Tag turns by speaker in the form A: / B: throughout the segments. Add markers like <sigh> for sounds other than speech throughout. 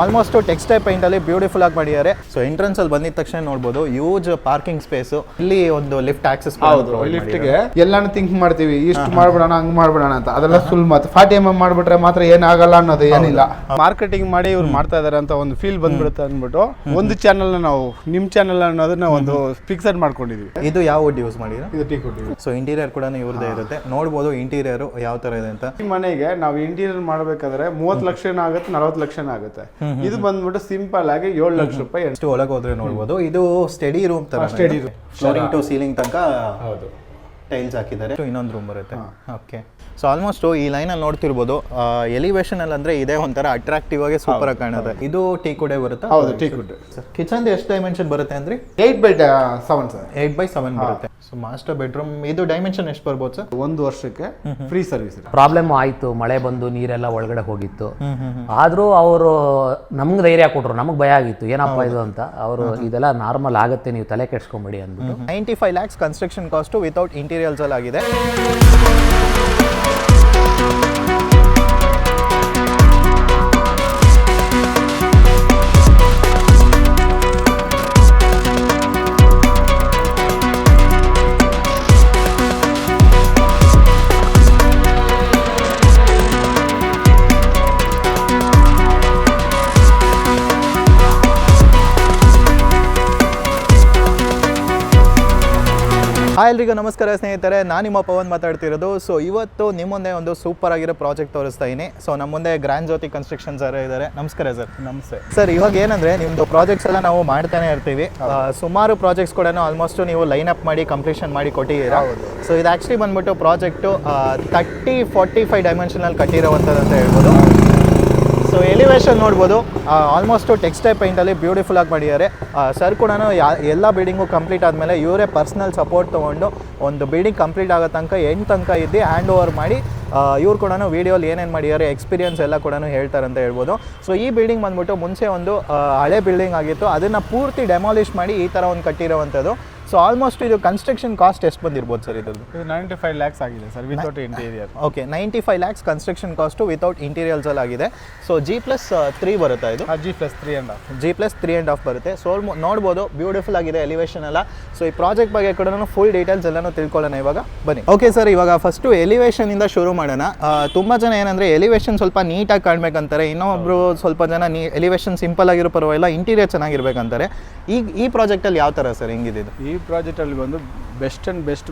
A: Almost textile paint ಅಲ್ಲಿ beautiful ಆಗಿ ಮಾಡಿದ್ದಾರೆ. ಸೊ ಎಂಟ್ರೆನ್ಸ್ ಅಲ್ಲಿ ಬಂದಿದ ತಕ್ಷಣ ನೋಡಬಹುದು ಯೂಜ್ ಪಾರ್ಕಿಂಗ್ ಸ್ಪೇಸ್ ಇಲ್ಲಿ ಒಂದು ಲಿಫ್ಟ್ ಆಕ್ಸೆಸ್
B: ಲಿಫ್ಟ್ಗೆ ಎಲ್ಲಾನು ಥಿಂಕ್ ಮಾಡ್ತೀವಿ ಇಷ್ಟು ಮಾಡ್ಬಿಡೋಣ ಹಂಗ್ ಮಾಡ್ಬಿಡೋಣ ಅಂತ. ಅದೆಲ್ಲ ಸುಲ್ ಮಾತು ಫಾರ್ಟಿ ಎಂ ಎಂ ಮಾಡ್ಬಿಟ್ರೆ ಮಾತ್ರ ಏನಾಗಲ್ಲ ಅನ್ನೋದು ಏನಿಲ್ಲ. ಮಾರ್ಕೆಟಿಂಗ್ ಮಾಡಿ ಇವ್ರು ಮಾಡ್ತಾ ಇದಾರೆ ಅಂತ ಒಂದು ಫೀಲ್ ಬಂದ್ಬಿಡುತ್ತೆ ಅಂದ್ಬಿಟ್ಟು ಒಂದು ಚಾನಲ್ ನಾವು ನಿಮ್ ಚಾನಲ್ ಅನ್ನೋದನ್ನ ಒಂದು ಫಿಕ್ಸಡ್ ಮಾಡ್ಕೊಂಡಿದ್ವಿ.
A: ಇದು ಯಾವ ವುಡ್ ಯೂಸ್ ಮಾಡಿದ್ರೆ?
B: ಇದು ಟೀ ಕೊಟ್ಟಿವಿ
A: ಸೊ ಇಂಟೀರಿಯರ್ ಕೂಡ ಇವ್ರದೇ ಇರುತ್ತೆ. ನೋಡ್ಬೋದು ಇಂಟೀರಿಯರ್ ಯಾವ ತರ ಇದೆ ಅಂತ.
B: ಈ ಮನೆಗೆ ನಾವು ಇಂಟೀರಿಯರ್ ಮಾಡ್ಬೇಕಾದ್ರೆ ಮೂವತ್ತು ಲಕ್ಷ ಆಗುತ್ತೆ ನಲವತ್ತು ಲಕ್ಷ ಆಗುತ್ತೆ. ಇದು ಬಂದ್ಬಿಟ್ಟು ಸಿಂಪಲ್ ಆಗಿ ಏಳು ಲಕ್ಷ ರೂಪಾಯಿ
A: ಎಷ್ಟು ಒಳಗೆ ಹೋದ್ರೆ ನೋಡ್ಬೋದು. ಇದು ಸ್ಟಡಿ ರೂಮ್ ತರ
B: study room
A: flooring to ceiling ತನಕ
B: ಹೌದು.
A: ಟೈಲ್ಸ್ ಹಾಕಿದ್ದಾರೆ. ಇನ್ನೊಂದು ರೂಮ್ ಬರುತ್ತೆ. ಓಕೆ ಸೊ ಆಲ್ಮೋಸ್ಟ್ ಈ ಲೈನ್ ಅಲ್ಲಿ ನೋಡ್ತಿರ್ಬೋದು ಎಲಿವೇಶನ್ ಅಲ್ಲಿ ಅಂದ್ರೆ ಇದೇ ಒಂಥರ ಅಟ್ರಾಕ್ಟಿವ್ ಆಗಿ ಸೂಪರ್ ಆಗಿ ಕಾಣುತ್ತೆ. ಇದು ಟೀ ಕುಡೆ ಬರುತ್ತೆ?
B: ಹೌದು ಟೀ ಕುಡ್.
A: ಕಿಚನ್ ಎಷ್ಟು ಡೈಮೆನ್ಷನ್ ಬರುತ್ತೆ ಅಂದ್ರೆ?
B: Eight by seven sir
A: eight by seven ಬರುತ್ತೆ. ಸೊ ಮಾಸ್ಟರ್ ಬೆಡ್ರೂಮ್ ಇದು ಡೈಮೆನ್ಷನ್ ಎಷ್ಟು ಬರ್ಬೋದು ಸರ್
B: ಒಂದು ವರ್ಷಕ್ಕೆ ಫ್ರೀ ಸರ್ವಿಸ್ ಇದೆ
C: ಪ್ರಾಬ್ಲಮ್ ಆಯಿತು ಮಳೆ ಬಂದು ನೀರೆಲ್ಲ ಒಳಗಡೆ ಹೋಗಿತ್ತು. ಆದರೂ ಅವರು ನಮ್ಗೆ ಧೈರ್ಯ ಕೊಟ್ಟರು ನಮಗೆ ಭಯ ಆಗಿತ್ತು ಏನಪ್ಪ ಇದು ಅಂತ. ಅವರು ಇದೆಲ್ಲ ನಾರ್ಮಲ್ ಆಗುತ್ತೆ ನೀವು ತಲೆ ಕೆಡ್ಸ್ಕೊಂಬೇಡಿ ಅಂದ್ಬಿಟ್ಟು.
A: Ninety five lakhs construction cost without interiors ಅಲ್ಲಿ ಆಗಿದೆ ಹಾಯ್ ಎಲ್ರಿಗೂ ನಮಸ್ಕಾರ ಸ್ನೇಹಿತರೆ ನಾನು ನಿಮ್ಮ ಪವನ್ ಮಾತಾಡ್ತಿರೋದು. ಸೊ ಇವತ್ತು ನಿಮ್ಮ ಮುಂದೆ ಒಂದು ಸೂಪರ್ ಆಗಿರೋ ಪ್ರಾಜೆಕ್ಟ್ ತೋರಿಸ್ತಾ ಇದ್ದೀನಿ ಸೊ ನಮ್ಮ ಮುಂದೆ ಗ್ರ್ಯಾಂಡ್ ಜ್ಯೋತಿ ಕನ್ಸ್ಟ್ರಕ್ಷನ್ ಸರ್ ಇದ್ದಾರೆ ನಮಸ್ಕಾರ ಸರ್
B: ನಮಸ್ತೆ.
A: ಸರ್ ಇವಾಗ ಏನಂದ್ರೆ ನಿಮ್ದು ಪ್ರಾಜೆಕ್ಟ್ಸ್ ಎಲ್ಲ ನಾವು ಮಾಡ್ತಾನೆ ಇರ್ತೀವಿ. ಸುಮಾರು ಪ್ರಾಜೆಕ್ಟ್ಸ್ ಕೂಡ ಆಲ್ಮೋಸ್ಟ್ ನೀವು ಲೈನ್ ಅಪ್ ಮಾಡಿ ಕಂಪ್ಲೀಷನ್ ಮಾಡಿ ಕೊಟ್ಟಿದ್ದೀರಾ. ಸೊ ಇದು ಆಕ್ಚುಲಿ ಬಂದ್ಬಿಟ್ಟು ಪ್ರಾಜೆಕ್ಟು ತರ್ಟಿ ಫೋರ್ಟಿ ಫೈವ್ ಡೈಮೆನ್ಷನಲ್ಲಿ ಕಟ್ಟಿರೋವಂಥದ್ದು ಅಂತ ಹೇಳ್ಬೋದು. ಸೊ ಎಲಿವೇಶನ್ ನೋಡ್ಬೋದು. ಆಲ್ಮೋಸ್ಟ್ ಟೆಕ್ಸ್ಟೈಲ್ ಪೈಂಟಲ್ಲಿ ಬ್ಯೂಟಿಫುಲ್ ಆಗಿ ಮಾಡಿದ್ದಾರೆ. ಸರ್ ಕೂಡ ಯಾ, ಎಲ್ಲ ಬಿಲ್ಡಿಂಗು ಕಂಪ್ಲೀಟ್ ಆದಮೇಲೆ ಇವರೇ ಪರ್ಸ್ನಲ್ ಸಪೋರ್ಟ್ ತೊಗೊಂಡು ಒಂದು ಬಿಲ್ಡಿಂಗ್ ಕಂಪ್ಲೀಟ್ ಆಗೋ ತನಕ ಎಂಟು ತನಕ ಇದ್ದು ಹ್ಯಾಂಡ್ ಓವರ್ ಮಾಡಿ ಇವ್ರು ಕೂಡ ವೀಡಿಯೋಲಿ ಏನೇನು ಮಾಡಿದ್ದಾರೆ ಎಕ್ಸ್ಪೀರಿಯನ್ಸ್ ಎಲ್ಲ ಕೂಡ ಹೇಳ್ತಾರೆ ಅಂತ ಹೇಳ್ಬೋದು. ಸೊ ಈ ಬಿಲ್ಡಿಂಗ್ ಬಂದ್ಬಿಟ್ಟು ಮುಂಚೆ ಒಂದು ಹಳೆ ಬಿಲ್ಡಿಂಗ್ ಆಗಿತ್ತು. ಅದನ್ನು ಪೂರ್ತಿ ಡೆಮಾಲಿಷ್ ಮಾಡಿ ಈ ಥರ ಒಂದು ಕಟ್ಟಿರೋವಂಥದ್ದು ಸೊ ಆಲ್ಮೋಸ್ಟ್ ಇದು ಕನ್ಸ್ಟ್ರಕ್ಷನ್ ಕಾಸ್ಟ್ ಎಷ್ಟು ಬಂದಿರ್ಬೋದು ಸರ್ ಇದ್ರದ್ದು?
B: ಇದು ನೈಂಟಿ ಫೈವ್ ಲ್ಯಾಕ್ಸ್ ಆಗಿದೆ sir without interior
A: okay ninety five lakhs construction cost without interiors ಅಲ್ಲಿ ಆಗಿದೆ. ಸೊ ಜಿ ಪ್ಲಸ್ ತ್ರೀ ಬರುತ್ತಾ ಇದು?
B: G plus three and half
A: G plus three and half ಬರುತ್ತೆ. ಸೊ ನೋಡ್ಬೋದು ಬ್ಯೂಟಿಫುಲ್ ಆಗಿದೆ ಎಲಿವೇಶನ್ ಎಲ್ಲ. ಸೊ ಈ ಪ್ರಾಜೆಕ್ಟ್ ಬಗ್ಗೆ ಕೂಡ ಫುಲ್ ಡೀಟೇಲ್ಸ್ ಎಲ್ಲನೂ ತಿಳ್ಕೊಳ್ಳೋಣ ಇವಾಗ. ಬನ್ನಿ. ಓಕೆ ಸರ್ ಇವಾಗ ಫಸ್ಟು ಎಲಿವೇಶನ್ ಇಂದ ಶುರು ಮಾಡೋಣ. ತುಂಬ ಜನ ಏನಂದ್ರೆ ಎಲಿವೇಶನ್ ಸ್ವಲ್ಪ ನೀಟಾಗಿ ಕಾಣ್ಬೇಕಂತಾರೆ. ಇನ್ನೊಬ್ರು ಸ್ವಲ್ಪ ಜನ ನೀ ಎಲಿವೇಶನ್ ಸಿಂಪಲ್ ಆಗಿರೋ ಪರವಾಗಿಲ್ಲ ಇಂಟೀರಿಯರ್ ಚೆನ್ನಾಗಿರ್ಬೇಕಂತಾರೆ. ಈಗ ಈ ಪ್ರಾಜೆಕ್ಟಲ್ಲಿ ಯಾವ ಥರ ಸರ್ ಹೆಂಗಿದೆ ಇದು?
B: ಈ ಪ್ರಾಜೆಕ್ಟ್ ಅಲ್ಲಿ ಬಂದು ಬೆಸ್ಟ್ ಅಂಡ್ ಬೆಸ್ಟ್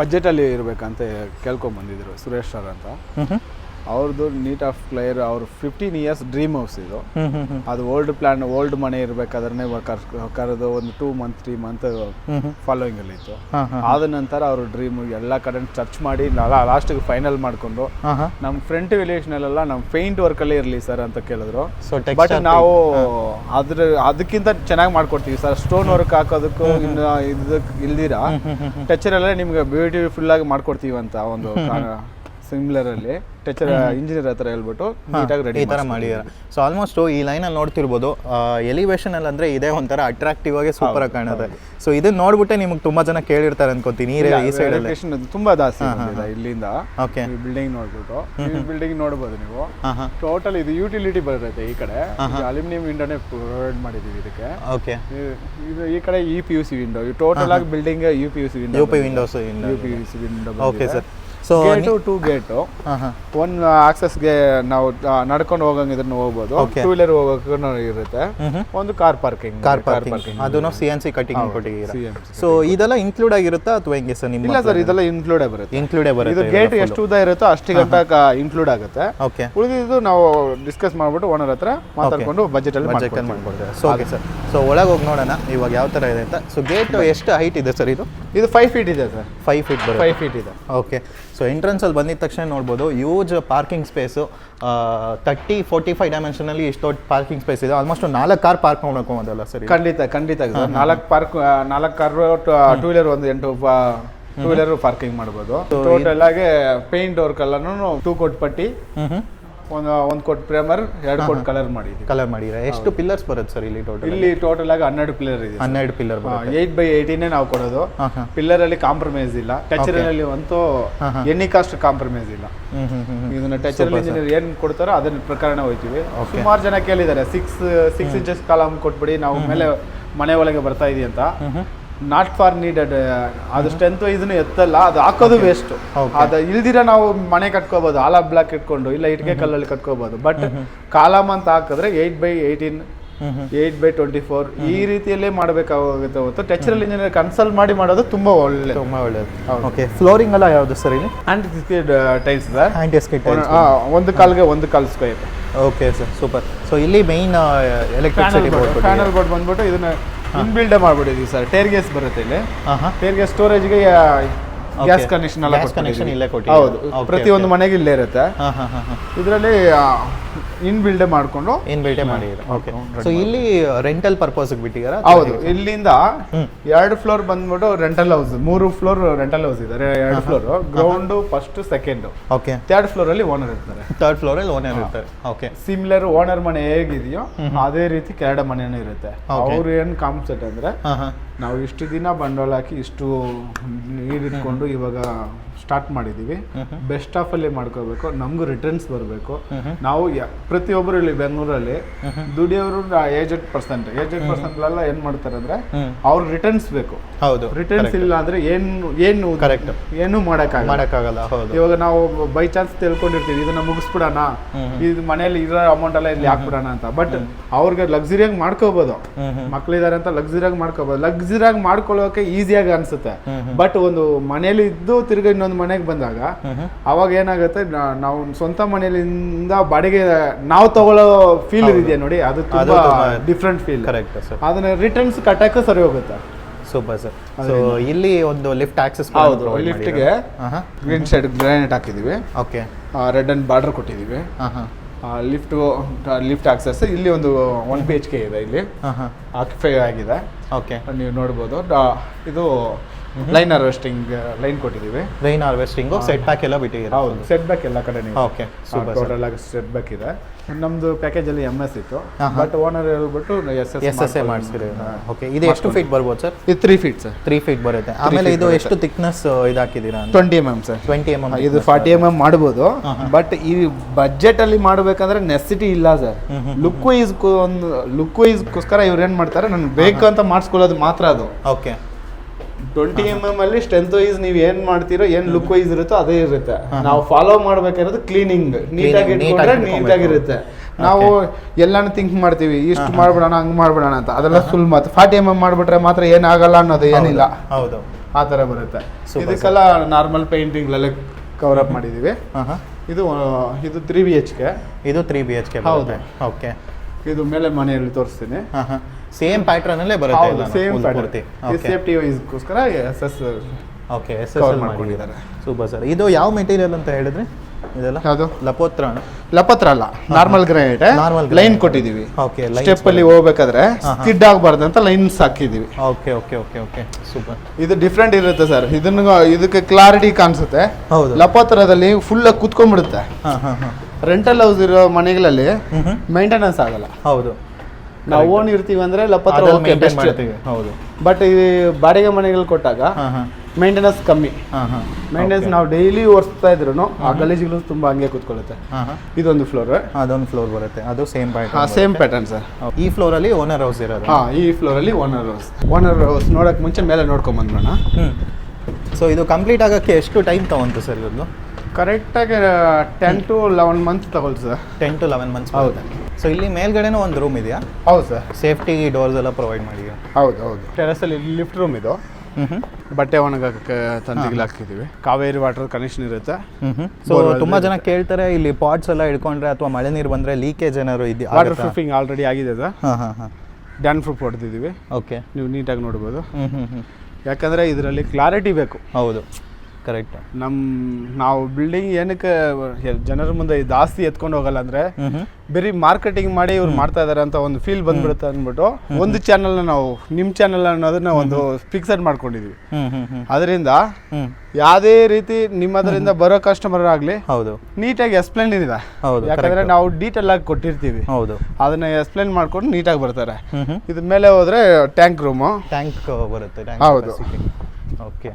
B: ಬಜೆಟ್ ಅಲ್ಲಿ ಕೇಳ್ಕೊಂಬಂದಿದ್ರು ಕೇಳ್ಕೊಂಡ್ ಬಂದಿದ್ರು ಸುರೇಶ್ ಸರ್ ಅಂತ. ಅವ್ರದ್ದು ನೀಟ್ ಆಫ್ ಪ್ಲೇಯರ್ ಅವ್ರ ಫಿಫ್ಟೀನ್ ಇಯರ್ಸ್ ಡ್ರೀಮ್ ಹೌಸ್ ಇದು. ಅದು ಓಲ್ಡ್ ಪ್ಲಾನ್ ಓಲ್ಡ್ ಮನೆ ಇರಬೇಕಾದ್ರೆ ಕರೆದು ಒಂದು two month three month following ಅಲ್ಲಿ ಇತ್ತು. ಆದ ನಂತರ ಅವ್ರ ಡ್ರೀಮ್ ಎಲ್ಲ ಕಡೆ ಸರ್ಚ್ ಮಾಡಿ ಲಾಸ್ಟಿಗೆ ಫೈನಲ್ ಮಾಡಿಕೊಂಡು ನಮ್ಮ ಫ್ರಂಟ್ ಎಲ್ಲ ನಮ್ಮ ಪೇಂಟ್ ವರ್ಕಲ್ಲೇ ಇರಲಿ ಸರ್ ಅಂತ ಕೇಳಿದ್ರು.
A: ಸೊ
B: ಬಟ್ ನಾವು ಅದ್ರ ಅದಕ್ಕಿಂತ ಚೆನ್ನಾಗಿ ಮಾಡ್ಕೊಡ್ತೀವಿ ಸರ್ ಸ್ಟೋನ್ ವರ್ಕ್ ಹಾಕೋದಕ್ಕೂ ಇನ್ನು ಇದಕ್ಕೆ ಇಲ್ದಿರಾ? ಟಚರ್ ಎಲ್ಲ ನಿಮ್ಗೆ ಬ್ಯೂಟಿಫುಲ್ ಆಗಿ ಮಾಡ್ಕೊಡ್ತೀವಿ ಅಂತ ಒಂದು ಸಿಮಿಲರ್ ಅಲ್ಲಿ. ಟೆಚರ್ ಇಂಜಿನಿಯರ್ ಹತ್ರ ಹೇಳ್ಬಿಟ್ಟು ನೀಟಾಗಿ ರೆಡಿ
A: ಈ ಥರ ಮಾಡಿದಾರೆ ಸೊ ಆಲ್ಮೋಸ್ಟ್ ಈ ಲೈನಲ್ಲಿ ನೋಡ್ತಿರ್ಬೋದು ಎಲಿವೇಶನ್ ಅಲ್ಲಿ ಅಂದ್ರೆ ಇದೇ ಒಂಥರ ಅಟ್ರಾಕ್ಟಿವ್ ಆಗಿ ಸೂಪರ್ ಆಗಿ ಕಾಣುತ್ತೆ. ಸೊ ಇದನ್ನ ನೋಡ್ಬಿಟ್ಟೆ ನಿಮ್ಗೆ ತುಂಬಾ ಜನ ಕೇಳಿರ್ತಾರೆ ಅನ್ಕೋತೀನಿ ಈ ಸೈಡ್ ಅಲ್ಲಿ.
B: ತುಂಬಾ ಜಾಸ್ತಿ ಇಲ್ಲಿಂದ.
A: ಓಕೆ
B: ಬಿಲ್ಡಿಂಗ್ ನೋಡ್ಬಿಟ್ಟು. ಈ ಬಿಲ್ಡಿಂಗ್ ನೋಡ್ಬೋದು ನೀವು. ಟೋಟಲ್ ಇದು ಯುಟಿಲಿಟಿ ಬರುತ್ತೆ ಈ ಕಡೆ. ಅಲ್ಯೂಮಿನಿಯಂ ವಿಂಡೋನೇ ಪ್ರೊವೈಡ್ ಮಾಡಿದೀವಿ ಇದಕ್ಕೆ.
A: ಓಕೆ
B: ಇದು- ಇದು ಈ ಕಡೆ E P U C window total ಆಗಿ building U P U C window
A: U P windows
B: U P U C window
A: okay sir so
B: gate two gate. One ಆಕ್ಸಸ್ಗೆ ನಾವು ನಡ್ಕೊಂಡು ಹೋಗಂಗ್ ಇದನ್ನು ಹೋಗ್ಬೋದು. ಟೂ ವೀಲರ್ ಹೋಗೋಕ್ಕೂ ಇರುತ್ತೆ. ಒಂದು ಕಾರ್ ಪಾರ್ಕಿಂಗ್
A: ಕಾರ್ ಪಾರ್ಕಿಂಗ್ ಅದನ್ನು ಸಿ ಎನ್ ಸಿ ಕಟಿಂಗ್ ಕೊಟ್ಟಿದ್ದೀರಾ. ಸೊ ಇದೆಲ್ಲ ಇನ್ಕ್ಲೂಡ್ ಆಗಿರುತ್ತಾ ಅಥವಾ ಹೆಂಗೆ ಸರ್
B: ಇಲ್ಲ
A: ನಿಮ್ಮ
B: ಸರ್ ಇದೆಲ್ಲ ಇನ್ಕ್ಲೂಡೇ ಬರುತ್ತೆ.
A: ಇನ್ಕ್ಲೂಡೇ
B: ಇದು
A: ಬರುತ್ತೆ
B: ಗೇಟ್ ಎಷ್ಟು ಉದ್ದ ಇರುತ್ತೋ ಅಷ್ಟು ಗಂಟ ಇನ್ಕ್ಲೂಡ್ ಆಗುತ್ತೆ.
A: ಓಕೆ
B: ಉಳಿದಿದ್ದು ನಾವು ಡಿಸ್ಕಸ್ ಮಾಡ್ಬಿಟ್ಟು ಓನರ್ ಹತ್ರ ಮಾತಾಡ್ಕೊಂಡು ಬಜೆಟ್ ಅಲ್ಲಿ
A: ಬಜೆಟ್ ಅಲ್ಲಿ ಮಾಡ್ಕೊಡ್ತಾರೆ? ಸೊ ಓಕೆ ಸರ್ ಸೊ ಒಳಗೆ ಹೋಗಿ ನೋಡೋಣ. ಇವಾಗ ಯಾವ ಥರ ಇದೆ ಅಂತ. ಸೊ ಗೇಟ್ ಎಷ್ಟು ಹೈಟ್ ಇದೆ ಸರ್ ಇದು?
B: ಇದು ಫೈವ್ ಫೀಟ್ ಇದೆ sir.
A: Five feet
B: five feet ಇದೆ.
A: ಓಕೆ ಸೊ ಎಂಟ್ರೆನ್ಸಲ್ಲಿ ಬಂದಿದ ತಕ್ಷಣ ನೋಡ್ಬೋದು use parking space thirty forty five dimensionally ಇಷ್ಟೊಟ್ಟು ಪಾರ್ಕಿಂಗ್ ಸ್ಪೇಸ್ ಇದೆ. ಆಲ್ಮೋಸ್ಟ್ ನಾಲ್ಕು ಕಾರ್ ಪಾರ್ಕ್ ಮಾಡ್ಕೊಬೋದಲ್ಲ ಸರಿ
B: ಖಂಡಿತ ಖಂಡಿತ ನಾಲ್ಕು ಪಾರ್ಕ್ ನಾಲ್ಕು ಕಾರ್ ಟೂ ವೀಲರ್ ಒಂದು ಎಂಟು ಟೂ ವೀಲರ್ ಪಾರ್ಕಿಂಗ್ ಮಾಡ್ಬೋದು. ಟೋಟಲ್ ಆಗಿ ಪೇಂಟ್ ವರ್ಕ್ ಎಲ್ಲಾನು ಟೂ ಒಂದು ಒಂದು ಕೋಟ್ ಪ್ರೇಮರ್ ಎರಡು ಕೋಟ್ ಕಲರ್ ಮಾಡಿ
A: ಕಲರ್ ಮಾಡಿದ್ರೆ ಎಷ್ಟು ಪಿಲ್ಲರ್ಸ್ ಬರುತ್ತೆ ಸರ್ ಇಲ್ಲಿ ಟೋಟಲ್
B: ಇಲ್ಲಿ ಟೋಟಲ್ ಆಗಿ ಹನ್ನೆರಡು ಪಿಲ್ಲರ್ ಇದೆ
A: ಹನ್ನೆರಡು ಪಿಲ್ಲರ್
B: ಏಯ್ಟ್ ಬೈ ಏಯ್ಟೀನೇ ನಾವು ಕೊಡೋದು. ಪಿಲ್ಲರ್ ಅಲ್ಲಿ ಕಾಂಪ್ರಮೈಸ್ ಇಲ್ಲ. ಟಚರ್ ಅಲ್ಲಿ ಅಂತೂ. ಎನಿ ಕಾಸ್ಟ್ ಕಾಂಪ್ರಮೈಸ್ ಇಲ್ಲ. ಇದನ್ನ ಟಚರ್ ಇಂಜಿನಿಯರ್ ಏನ್ ಕೊಡ್ತಾರೋ ಅದನ್ನ ಪ್ರಕರಣ ಹೋಯ್ತೀವಿ. ಸುಮಾರು ಜನ ಕೇಳಿದ್ದಾರೆ ಸಿಕ್ಸ್ ಸಿಕ್ಸ್ ಇಂಚಸ್ ಕಾಲಮ್ ಕೊಟ್ಬಿಡಿ ನಾವು ಮೇಲೆ ಮನೆ ಒಳಗೆ ಬರ್ತಾ ಇದೀವಿ ಅಂತ. ನಾಟ್ ಫಾರ್ ನೀಡೆಡ್ ಅದು ಸ್ಟ್ರೆಂತ್ ಇದನ್ನು ಎತ್ತಲ್ಲ ಅದು ಹಾಕೋದು ವೇಸ್ಟ್. ಅದು ಇಲ್ದಿರ ನಾವು ಮನೆ ಕಟ್ಕೋಬಹುದು ಆಲ ಬ್ಲಾಕ್ ಇಟ್ಕೊಂಡು ಇಲ್ಲ ಇಟ್ಕೆ ಕಲ್ಲಲ್ಲಿ ಕಟ್ಕೋಬಹುದು ಬಟ್ ಕಾಲಮ್ ಅಂತ ಹಾಕಿದ್ರೆ eight by eighteen eight by twenty four ಈ ರೀತಿಯಲ್ಲೇ ಮಾಡಬೇಕಾಗುತ್ತೆ ಹೊತ್ತು. ಟೆಕ್ಚರಲ್ ಇಂಜಿನಿಯರ್ ಕನ್ಸಲ್ಟ್ ಮಾಡಿ ಮಾಡೋದು ತುಂಬಾ ಒಳ್ಳೆ
A: ತುಂಬಾ ಒಳ್ಳೇದು. ಓಕೆ ಫ್ಲೋರಿಂಗ್ ಎಲ್ಲ ಯಾವುದು ಸರ್ ಇಲ್ಲಿ?
B: ಟೈಲ್ಸ್ ಇದೆ
A: ಆಂಟಿ ಸ್ಕಿಟ್
B: ಆ, ಒಂದು ಕಾಲ್ಗೆ ಒಂದು ಕಾಲ್ square
A: okay sir super so ಇಲ್ಲಿ main electricity board
B: panel board ಬಂದ್ಬಿಟ್ಟು ಇದನ್ನ ಇನ್ಬಿಲ್ಡ್ ಮಾಡ್ಬಿಟ್ಟಿದೀವಿ ಸರ್. ಟೇರ್ ಗ್ಯಾಸ್ ಬರುತ್ತೆ ಇಲ್ಲಿ. ಟೇರ್ ಗ್ಯಾಸ್ ಸ್ಟೋರೇಜ್ಗೆ ಗ್ಯಾಸ್ ಕನೆಕ್ಷನ್ ಎಲ್ಲ
A: ಕನೆಕ್ಷನ್ ಇಲ್ಲೇ
B: ಕೊಟ್ಟಿದ್ದೀವಿ. ಹೌದು. ಪ್ರತಿಯೊಂದು ಮನೆಗೆ ಇಲ್ಲೇ ಇರುತ್ತೆ.
A: ಹಾಂ ಹಾಂ
B: ಬಿಲ್ಡೆ ಮಾಡ್ಕೊಂಡು
A: ಇನ್ ಬಿಲ್ಡೆ ಮಾಡಿದ್ದೀರಾ? ಓಕೆ ಸೊ ಇಲ್ಲಿ ರೆಂಟಲ್ ಪರ್ಪಸ್ ಬಿಟ್ಟಿದಾರ
B: ಹೌದು. ಇಲ್ಲಿಂದ ಎರಡು ಫ್ಲೋರ್ ಬಂದ್ಬಿಟ್ಟು ರೆಂಟಲ್ ಹೌಸ್ ಮೂರು ಫ್ಲೋರ್ ರೆಂಟಲ್ ಹೌಸ್ ಇದೆ ಎರಡು floor ground first second
A: okay
B: third floor ಅಲ್ಲಿ ಓನರ್ ಇರ್ತಾರೆ.
A: ಥರ್ಡ್ ಫ್ಲೋರಲ್ಲಿ ಓನರ್ ಇರ್ತಾರೆ. ಓಕೆ
B: ಸಿಮಿಲರ್ ಓನರ್ ಮನೆ ಹೇಗಿದೆಯೋ ಅದೇ ರೀತಿ ಕೆರಡ ಮನೆನೂ ಇರುತ್ತೆ. ಅವ್ರು ಏನ್ ಕಾನ್ಸೆಪ್ಟ್ ಅಂದ್ರೆ ನಾವು ಇಷ್ಟು ದಿನ ಬಂಡವಾಳ ಹಾಕಿ ಇಷ್ಟು ನೀರು ಇಟ್ಕೊಂಡು ಇವಾಗ ಸ್ಟಾರ್ಟ್ ಮಾಡಿದ್ದೀವಿ ಬೆಸ್ಟ್ ಆಫ್ ಅಲ್ಲಿ ಮಾಡ್ಕೋಬೇಕು. ನಮಗೂ ರಿಟರ್ನ್ಸ್ ಬರಬೇಕು. ನಾವು ಪ್ರತಿಯೊಬ್ಬರು ಇಲ್ಲಿ ಬೆಂಗಳೂರಲ್ಲಿ ದುಡಿಯೋರು ಏಜೆಂಟ್ ಪರ್ಸೆಂಟ್ ಏಜೆಂಟ್ ಪರ್ಸೆಂಟ್ ಎಲ್ಲ ಏನ್ ಮಾಡ್ತಾರೆ ಅಂದ್ರೆ. ಅವ್ರು ರಿಟರ್ನ್ಸ್ ಬೇಕು.
A: ಹೌದು.
B: ರಿಟರ್ನ್ಸ್ ಇಲ್ಲ ಅಂದ್ರೆ ಏನು ಏನು
A: ಕರೆಕ್ಟ್
B: ಏನು ಮಾಡೋಕ್ಕಾಗಲ್ಲ.
A: ಮಾಡಕ್ಕಾಗಲ್ಲ ಹೌದು.
B: ಇವಾಗ ನಾವು ಬೈ ಚಾನ್ಸ್ ತಿಳ್ಕೊಂಡಿರ್ತೀವಿ ಇದನ್ನ ಮುಗಿಸ್ಬಿಡೋಣ. ಇದು ಮನೇಲಿ ಇರೋ ಅಮೌಂಟ್ ಎಲ್ಲ ಇಲ್ಲಿ ಹಾಕ್ಬಿಡೋಣ ಅಂತ. ಬಟ್ ಅವ್ರಿಗೆ ಲಕ್ಸುರಿಯಾಗಿ ಮಾಡ್ಕೋಬಹುದು ಮಕ್ಳಿದಾರೆ ಅಂತ ಲಕ್ಸುರಿಯಾಗಿ ಮಾಡ್ಕೋಬಹುದು ಲಕ್ಸುರಿಯಾಗಿ ಮಾಡ್ಕೊಳ್ಳೋಕೆ ಈಸಿಯಾಗಿ ಅನ್ಸುತ್ತೆ. ಬಟ್ ಒಂದು ಮನೇಲಿ ಇದ್ದು ತಿರ್ಗಿ ಇನ್ನೊಂದು ಮನೆಗೆ ಬಂದಾಗ ಅವಾಗ ಏನಾಗುತ್ತೆ ನಾವು ಸ್ವಂತ ಮನೆಯಿಂದ ಬಾಡಿಗೆ ನಾವು ತಗೊಳ್ಳೋ ಫೀಲ್ ಇದೆಯಾ ನೋಡಿ ಅದು ತುಂಬಾ ಡಿಫ್ರೆಂಟ್ ಫೀಲ್
A: ಕರೆಕ್ಟ್ ಸರ್
B: ಅದನ್ನ ರಿಟರ್ನ್ಸ್ ಕಟ್ಟಕ್ಕೆ ಸರಿ ಹೋಗುತ್ತೆ.
A: ಸೂಪರ್ ಸರ್ ಸೊ ಇಲ್ಲಿ ಒಂದು ಲಿಫ್ಟ್ ಆಕ್ಸೆಸ್
B: ಹೌದು ಲಿಫ್ಟ್ಗೆ ಗ್ರೀನ್ ಸೈಡ್ ಗ್ರಾನೈಟ್ ಹಾಕಿದೀವಿ.
A: ಓಕೆ
B: ರೆಡ್ ಅಂಡ್ ಬಾರ್ಡರ್ ಕೊಟ್ಟಿದ್ದೀವಿ ಲಿಫ್ಟ್ ಲಿಫ್ಟ್ ಆಕ್ಸೆಸ್ ಇಲ್ಲಿ ಒಂದು ಒನ್ ಪಿ ಎಚ್ ಕೆ ಇದೆ ಇಲ್ಲಿ.
A: ಹಾಂ
B: ಆಗಿದೆ.
A: ಓಕೆ
B: ನೀವು ನೋಡ್ಬೋದು. ಇದು ಲೈನ್ ಹಾರ್ವೆಸ್ಟಿಂಗ್ ಲೈನ್ ಕೊಟ್ಟಿದ್ದೀವಿ.
A: ಲೈನ್ ಹಾರ್ವೆಸ್ಟಿಂಗ್ ಸೆಟ್ ಬ್ಯಾಕ್ ಎಲ್ಲ ಬಿಟ್ಟಿದ್ದೀರಾ?
B: ಹೌದು ಸೆಟ್ ಬ್ಯಾಕ್ ಎಲ್ಲ ಕಡೆ
A: ಓಕೆ
B: ಟೋಟಲ್ ಆಗಿ ಸೆಟ್ ಬ್ಯಾಕ್ ಇದೆ. ನಮ್ದು ಪ್ಯಾಕೇಜ್ ಅಲ್ಲಿ ಎಂ ಎಸ್ ಇತ್ತು. ಬಟ್ ಓನರ್ ಹೇಳ್ಬಿಟ್ಟು ಎಸ್
A: ಎಸ್ ಎಸ್ ಎ ಮಾಡಿಸಿರಿ ಓಕೆ ಇದು ಎಷ್ಟು ಫೀಟ್ ಬರ್ಬೋದು ಸರ್?
B: ಇದು three feet sir
A: three feet ಬರುತ್ತೆ. ಆಮೇಲೆ ಇದು ಎಷ್ಟು ತಿಕ್ನೆಸ್ ಇದು ಹಾಕಿದ್ದೀರಾ ಅಂತ?
B: Twenty M M sir
A: twenty M M
B: ಇದು ಫಾರ್ಟಿ ಎಂ ಎಂ ಮಾಡ್ಬೋದು. ಬಟ್ ಈ ಬಜೆಟ್ ಅಲ್ಲಿ ಮಾಡ್ಬೇಕಂದ್ರೆ ನೆಸಿಟಿ ಇಲ್ಲ ಸರ್ ಲುಕ್ ವೈಸ್ ಒಂದು ಲುಕ್ ವೈಸ್ಗೋಸ್ಕರ ಇವ್ರು ಏನ್ ಮಾಡ್ತಾರೆ? ನನ್ಗೆ ಬೇಕು ಅಂತ ಮಾಡಿಸ್ಕೊಳ್ಳೋದು ಮಾತ್ರ ಅದು.
A: ಓಕೆ
B: ಟ್ವೆಂಟಿ ಎಂ ಎಂ ಅಲ್ಲಿ ಸ್ಟ್ರೆಂತ್ ವೈಸ್ ನೀವು ಏನ್ ಮಾಡ್ತೀರೋ ಏನ್ ಲುಕ್ ವೈಸ್ ಇರುತ್ತೋ ಅದೇ ಇರುತ್ತೆ. ನಾವು ಫಾಲೋ ಮಾಡ್ಬೇಕಾಗಿರೋದು ಕ್ಲೀನಿಂಗ್ ನೀಟಾಗಿ ಇಟ್ಕೊಂಡ್ರೆ ನೀಟಾಗಿರುತ್ತೆ ನಾವು ಎಲ್ಲಾನು ಥಿಂಕ್ ಮಾಡ್ತೀವಿ ಇಷ್ಟು ಮಾಡ್ಬಿಡೋಣ ಹಂಗ್ ಮಾಡ್ಬಿಡೋಣ ಅಂತ. ಅದೆಲ್ಲ ಸುಲ್ ಮಾತು. ಫಾರ್ಟಿ ಎಂ ಎಂ ಮಾಡ್ಬಿಟ್ರೆ ಮಾತ್ರ ಏನಾಗಲ್ಲ ಅನ್ನೋದು ಏನಿಲ್ಲ.
A: ಹೌದು.
B: ಆ ಥರ ಬರುತ್ತೆ. ಇದಕ್ಕೆಲ್ಲ ನಾರ್ಮಲ್ ಪೇಂಟಿಂಗ್ ಕವರ್ ಅಪ್ ಮಾಡಿದೀವಿ. ಇದು ಇದು ತ್ರೀ ಬಿ ಎಚ್ ಕೆ
A: ಇದು ತ್ರೀ ಬಿ ಎಚ್ ಕೆ
B: ಹೌದು.
A: ಓಕೆ
B: ಇದು ಮೇಲೆ ಮನೆಯಲ್ಲಿ ತೋರಿಸ್ತೀನಿ.
A: ಸೇಮ್ ಪ್ಯಾಟರ್ನ್ ಅಲ್ಲೇ ಬರುತ್ತೆ
B: ಸೇಮ್
A: ಪೂರ್ತಿ.
B: Safety ವೈಸ್ಗೋಸ್ಕರ S S
A: okay S S
B: ಮಾಡ್ಕೊಂಡಿದ್ದಾರೆ.
A: ಸೂಪರ್ ಸರ್ ಇದು ಯಾವ ಮೆಟೀರಿಯಲ್ ಅಂತ ಹೇಳಿದ್ರೆ? ಇದೆಲ್ಲ?
B: ಯಾವುದು?
A: ಲಪೋತ್ರ
B: ಲಪತ್ರ ಅಲ್ಲ ನಾರ್ಮಲ್ ಗ್ರಾನೈಟ್
A: ನಾರ್ಮಲ್
B: ಲೈನ್ ಕೊಟ್ಟಿದ್ದೀವಿ.
A: ಓಕೆ
B: ಸ್ಟೆಪ್ ಅಲ್ಲಿ ಹೋಗ್ಬೇಕಾದ್ರೆ ಸ್ಕಿಡ್ ಆಗಬಾರ್ದು ಅಂತ ಲೈನ್ಸ್ ಹಾಕಿದ್ದೀವಿ.
A: Okay okay okay okay super
B: ಇದು ಡಿಫ್ರೆಂಟ್ ಇರುತ್ತೆ ಸರ್ ಇದನ್ನ ಇದಕ್ಕೆ ಕ್ಲಾರಿಟಿ ಕಾಣಿಸುತ್ತೆ.
A: ಹೌದು.
B: ಲಪೋತ್ರದಲ್ಲಿ ಫುಲ್ ಆಗಿ ಕುತ್ಕೊಂಡ್ಬಿಡುತ್ತೆ.
A: ಹಾಂ ಹಾಂ ಹಾಂ.
B: ರೆಂಟಲ್ ಹೌಸ್ ಇರೋ ಮನೆಗಳಲ್ಲಿ ಮೇಂಟೆನೆನ್ಸ್ ಆಗಲ್ಲ.
A: ಹೌದು.
B: ನಾವು ಓನ್ ಇರ್ತೀವಿ ಅಂದ್ರೆ ಲಪತ್ರ
A: ಅದ್ರಲ್ಲಿ
B: ಓಕೆ ಬೆಸ್ಟ್
A: ಹೌದು.
B: ಬಟ್ ಈ ಬಾಡಿಗೆ ಮನೆಗಳು ಕೊಟ್ಟಾಗ ಮೇಂಟೆನೆನ್ಸ್ ಕಮ್ಮಿ.
A: ಹಾಂ ಹಾಂ.
B: ಮೇಂಟೆನೆನ್ಸ್ ನಾವು ಡೈಲಿ ಒರೆಸ್ತಾ ಇದ್ರು ಆ ಗಲೀಜ್ಗಳು ತುಂಬಾ ಹಂಗೆ ಕೂತ್ಕೊಳ್ಳುತ್ತೆ. ಇದೊಂದು ಫ್ಲೋರ್
A: ಅದೊಂದು ಫ್ಲೋರ್ ಬರುತ್ತೆ. ಅದು same pattern
B: same pattern sir
A: ಈ ಫ್ಲೋರ್ ಅಲ್ಲಿ ಓನರ್ ಹೌಸ್ ಇರೋದು?
B: ಹಾ ಈ ಫ್ಲೋರ್ ಅಲ್ಲಿ ಓನರ್ ಹೌಸ್ ಓನರ್ ಹೌಸ್ ನೋಡಕ್ ಮುಂಚೆ ಮೇಲೆ ನೋಡ್ಕೊಂಡ್ ಬಂದ್ಬಿಡೋಣ.
A: ಸೊ ಇದು ಕಂಪ್ಲೀಟ್ ಆಗಕ್ಕೆ ಎಷ್ಟು ಟೈಮ್ ತಗೊಂತು ಸರ್ ಇದೊಂದು
B: ಕರೆಕ್ಟಾಗಿ ten to eleven month ತಗೊಳ್ತು sir
A: ten to eleven months
B: ಹೌದು.
A: ಸೊ ಇಲ್ಲಿ ಮೇಲ್ಗಡೆನೂ ಒಂದು ರೂಮ್ ಇದೆಯಾ?
B: ಹೌದು ಸರ್.
A: ಸೇಫ್ಟಿ ಡೋರ್ಸ್ ಎಲ್ಲ ಪ್ರೊವೈಡ್ ಮಾಡಿದ್ದೀರಾ
B: ಹೌದು ಹೌದು. ಟೆರಸಲ್ಲಿ ಲಿಫ್ಟ್ ರೂಮ್ ಇದು. ಬಟ್ಟೆ ಒಣಗಕ್ಕೆ ತಂದಿಗೆ ಹಾಕಿದ್ದೀವಿ ಕಾವೇರಿ ವಾಟರ್ ಕನೆಕ್ಷನ್ ಇರುತ್ತೆ.
A: ಸೊ ತುಂಬಾ ಜನ ಕೇಳ್ತಾರೆ ಇಲ್ಲಿ ಪಾಟ್ಸ್ ಎಲ್ಲ ಇಟ್ಕೊಂಡ್ರೆ ಅಥವಾ ಮಳೆ ನೀರು ಬಂದ್ರೆ ಲೀಕೇಜ್ ಏನಾದ್ರು ಇದೆಯಾ
B: ವಾಟರ್ ಪ್ರೂಫಿಂಗ್ ಆಲ್ರೆಡಿ ಆಗಿದೆ ಸರ್.
A: ಹಾಂ ಹಾಂ ಹಾಂ.
B: ಡ್ಯಾನ್ ಪ್ರೂಫ್ ಹೊಡೆದಿದ್ದೀವಿ
A: ಓಕೆ
B: ನೀವು ನೀಟಾಗಿ ನೋಡ್ಬೋದು. ಯಾಕಂದರೆ ಇದರಲ್ಲಿ ಕ್ಲಾರಿಟಿ ಬೇಕು.
A: ಹೌದು. ಕರೆಕ್ಟ್
B: ನಮ್ಮ ನಾವು ಬಿಲ್ಡಿಂಗ್ ಏನಕ್ಕೆ ಜನರ ಮುಂದೆ ಜಾಸ್ತಿ ಎತ್ಕೊಂಡು ಹೋಗಲ್ಲ ಅಂದ್ರೆ ಬರೀ ಮಾರ್ಕೆಟಿಂಗ್ ಮಾಡಿ ಇವ್ರು ಮಾಡ್ತಾ ಇದಾರೆ ಅಂತ ಒಂದು ಫೀಲ್ ಬಂದ್ಬಿಡುತ್ತೆ ಅಂದ್ಬಿಟ್ಟು ಒಂದು ಚಾನಲ್ ನಾವು ನಿಮ್ಮ ಚಾನಲ್ ಅನ್ನೋದನ್ನ ಒಂದು ಫಿಕ್ಸಡ್ ಮಾಡ್ಕೊಂಡಿದೀವಿ. ಅದರಿಂದ ಯಾವುದೇ ರೀತಿ ನಿಮ್ಮದರಿಂದ ಬರೋ ಕಸ್ಟಮರ್ ಆಗಲಿ
A: ಹೌದು.
B: ನೀಟಾಗಿ ಎಕ್ಸ್ಪ್ಲೇನ್ ಇದೆ.
A: ಹೌದು
B: ಯಾಕಂದ್ರೆ ನಾವು ಡೀಟೇಲ್ ಆಗಿ ಕೊಟ್ಟಿರ್ತೀವಿ.
A: ಹೌದು.
B: ಅದನ್ನ ಎಕ್ಸ್ಪ್ಲೇನ್ ಮಾಡ್ಕೊಂಡು ನೀಟಾಗಿ ಬರ್ತಾರೆ. ಇದ್ರ ಮೇಲೆ ಹೋದ್ರೆ ಟ್ಯಾಂಕ್ ರೂಮು
A: ಟ್ಯಾಂಕ್ ಬರುತ್ತೆ
B: ಹೌದು.
A: ಓಕೆ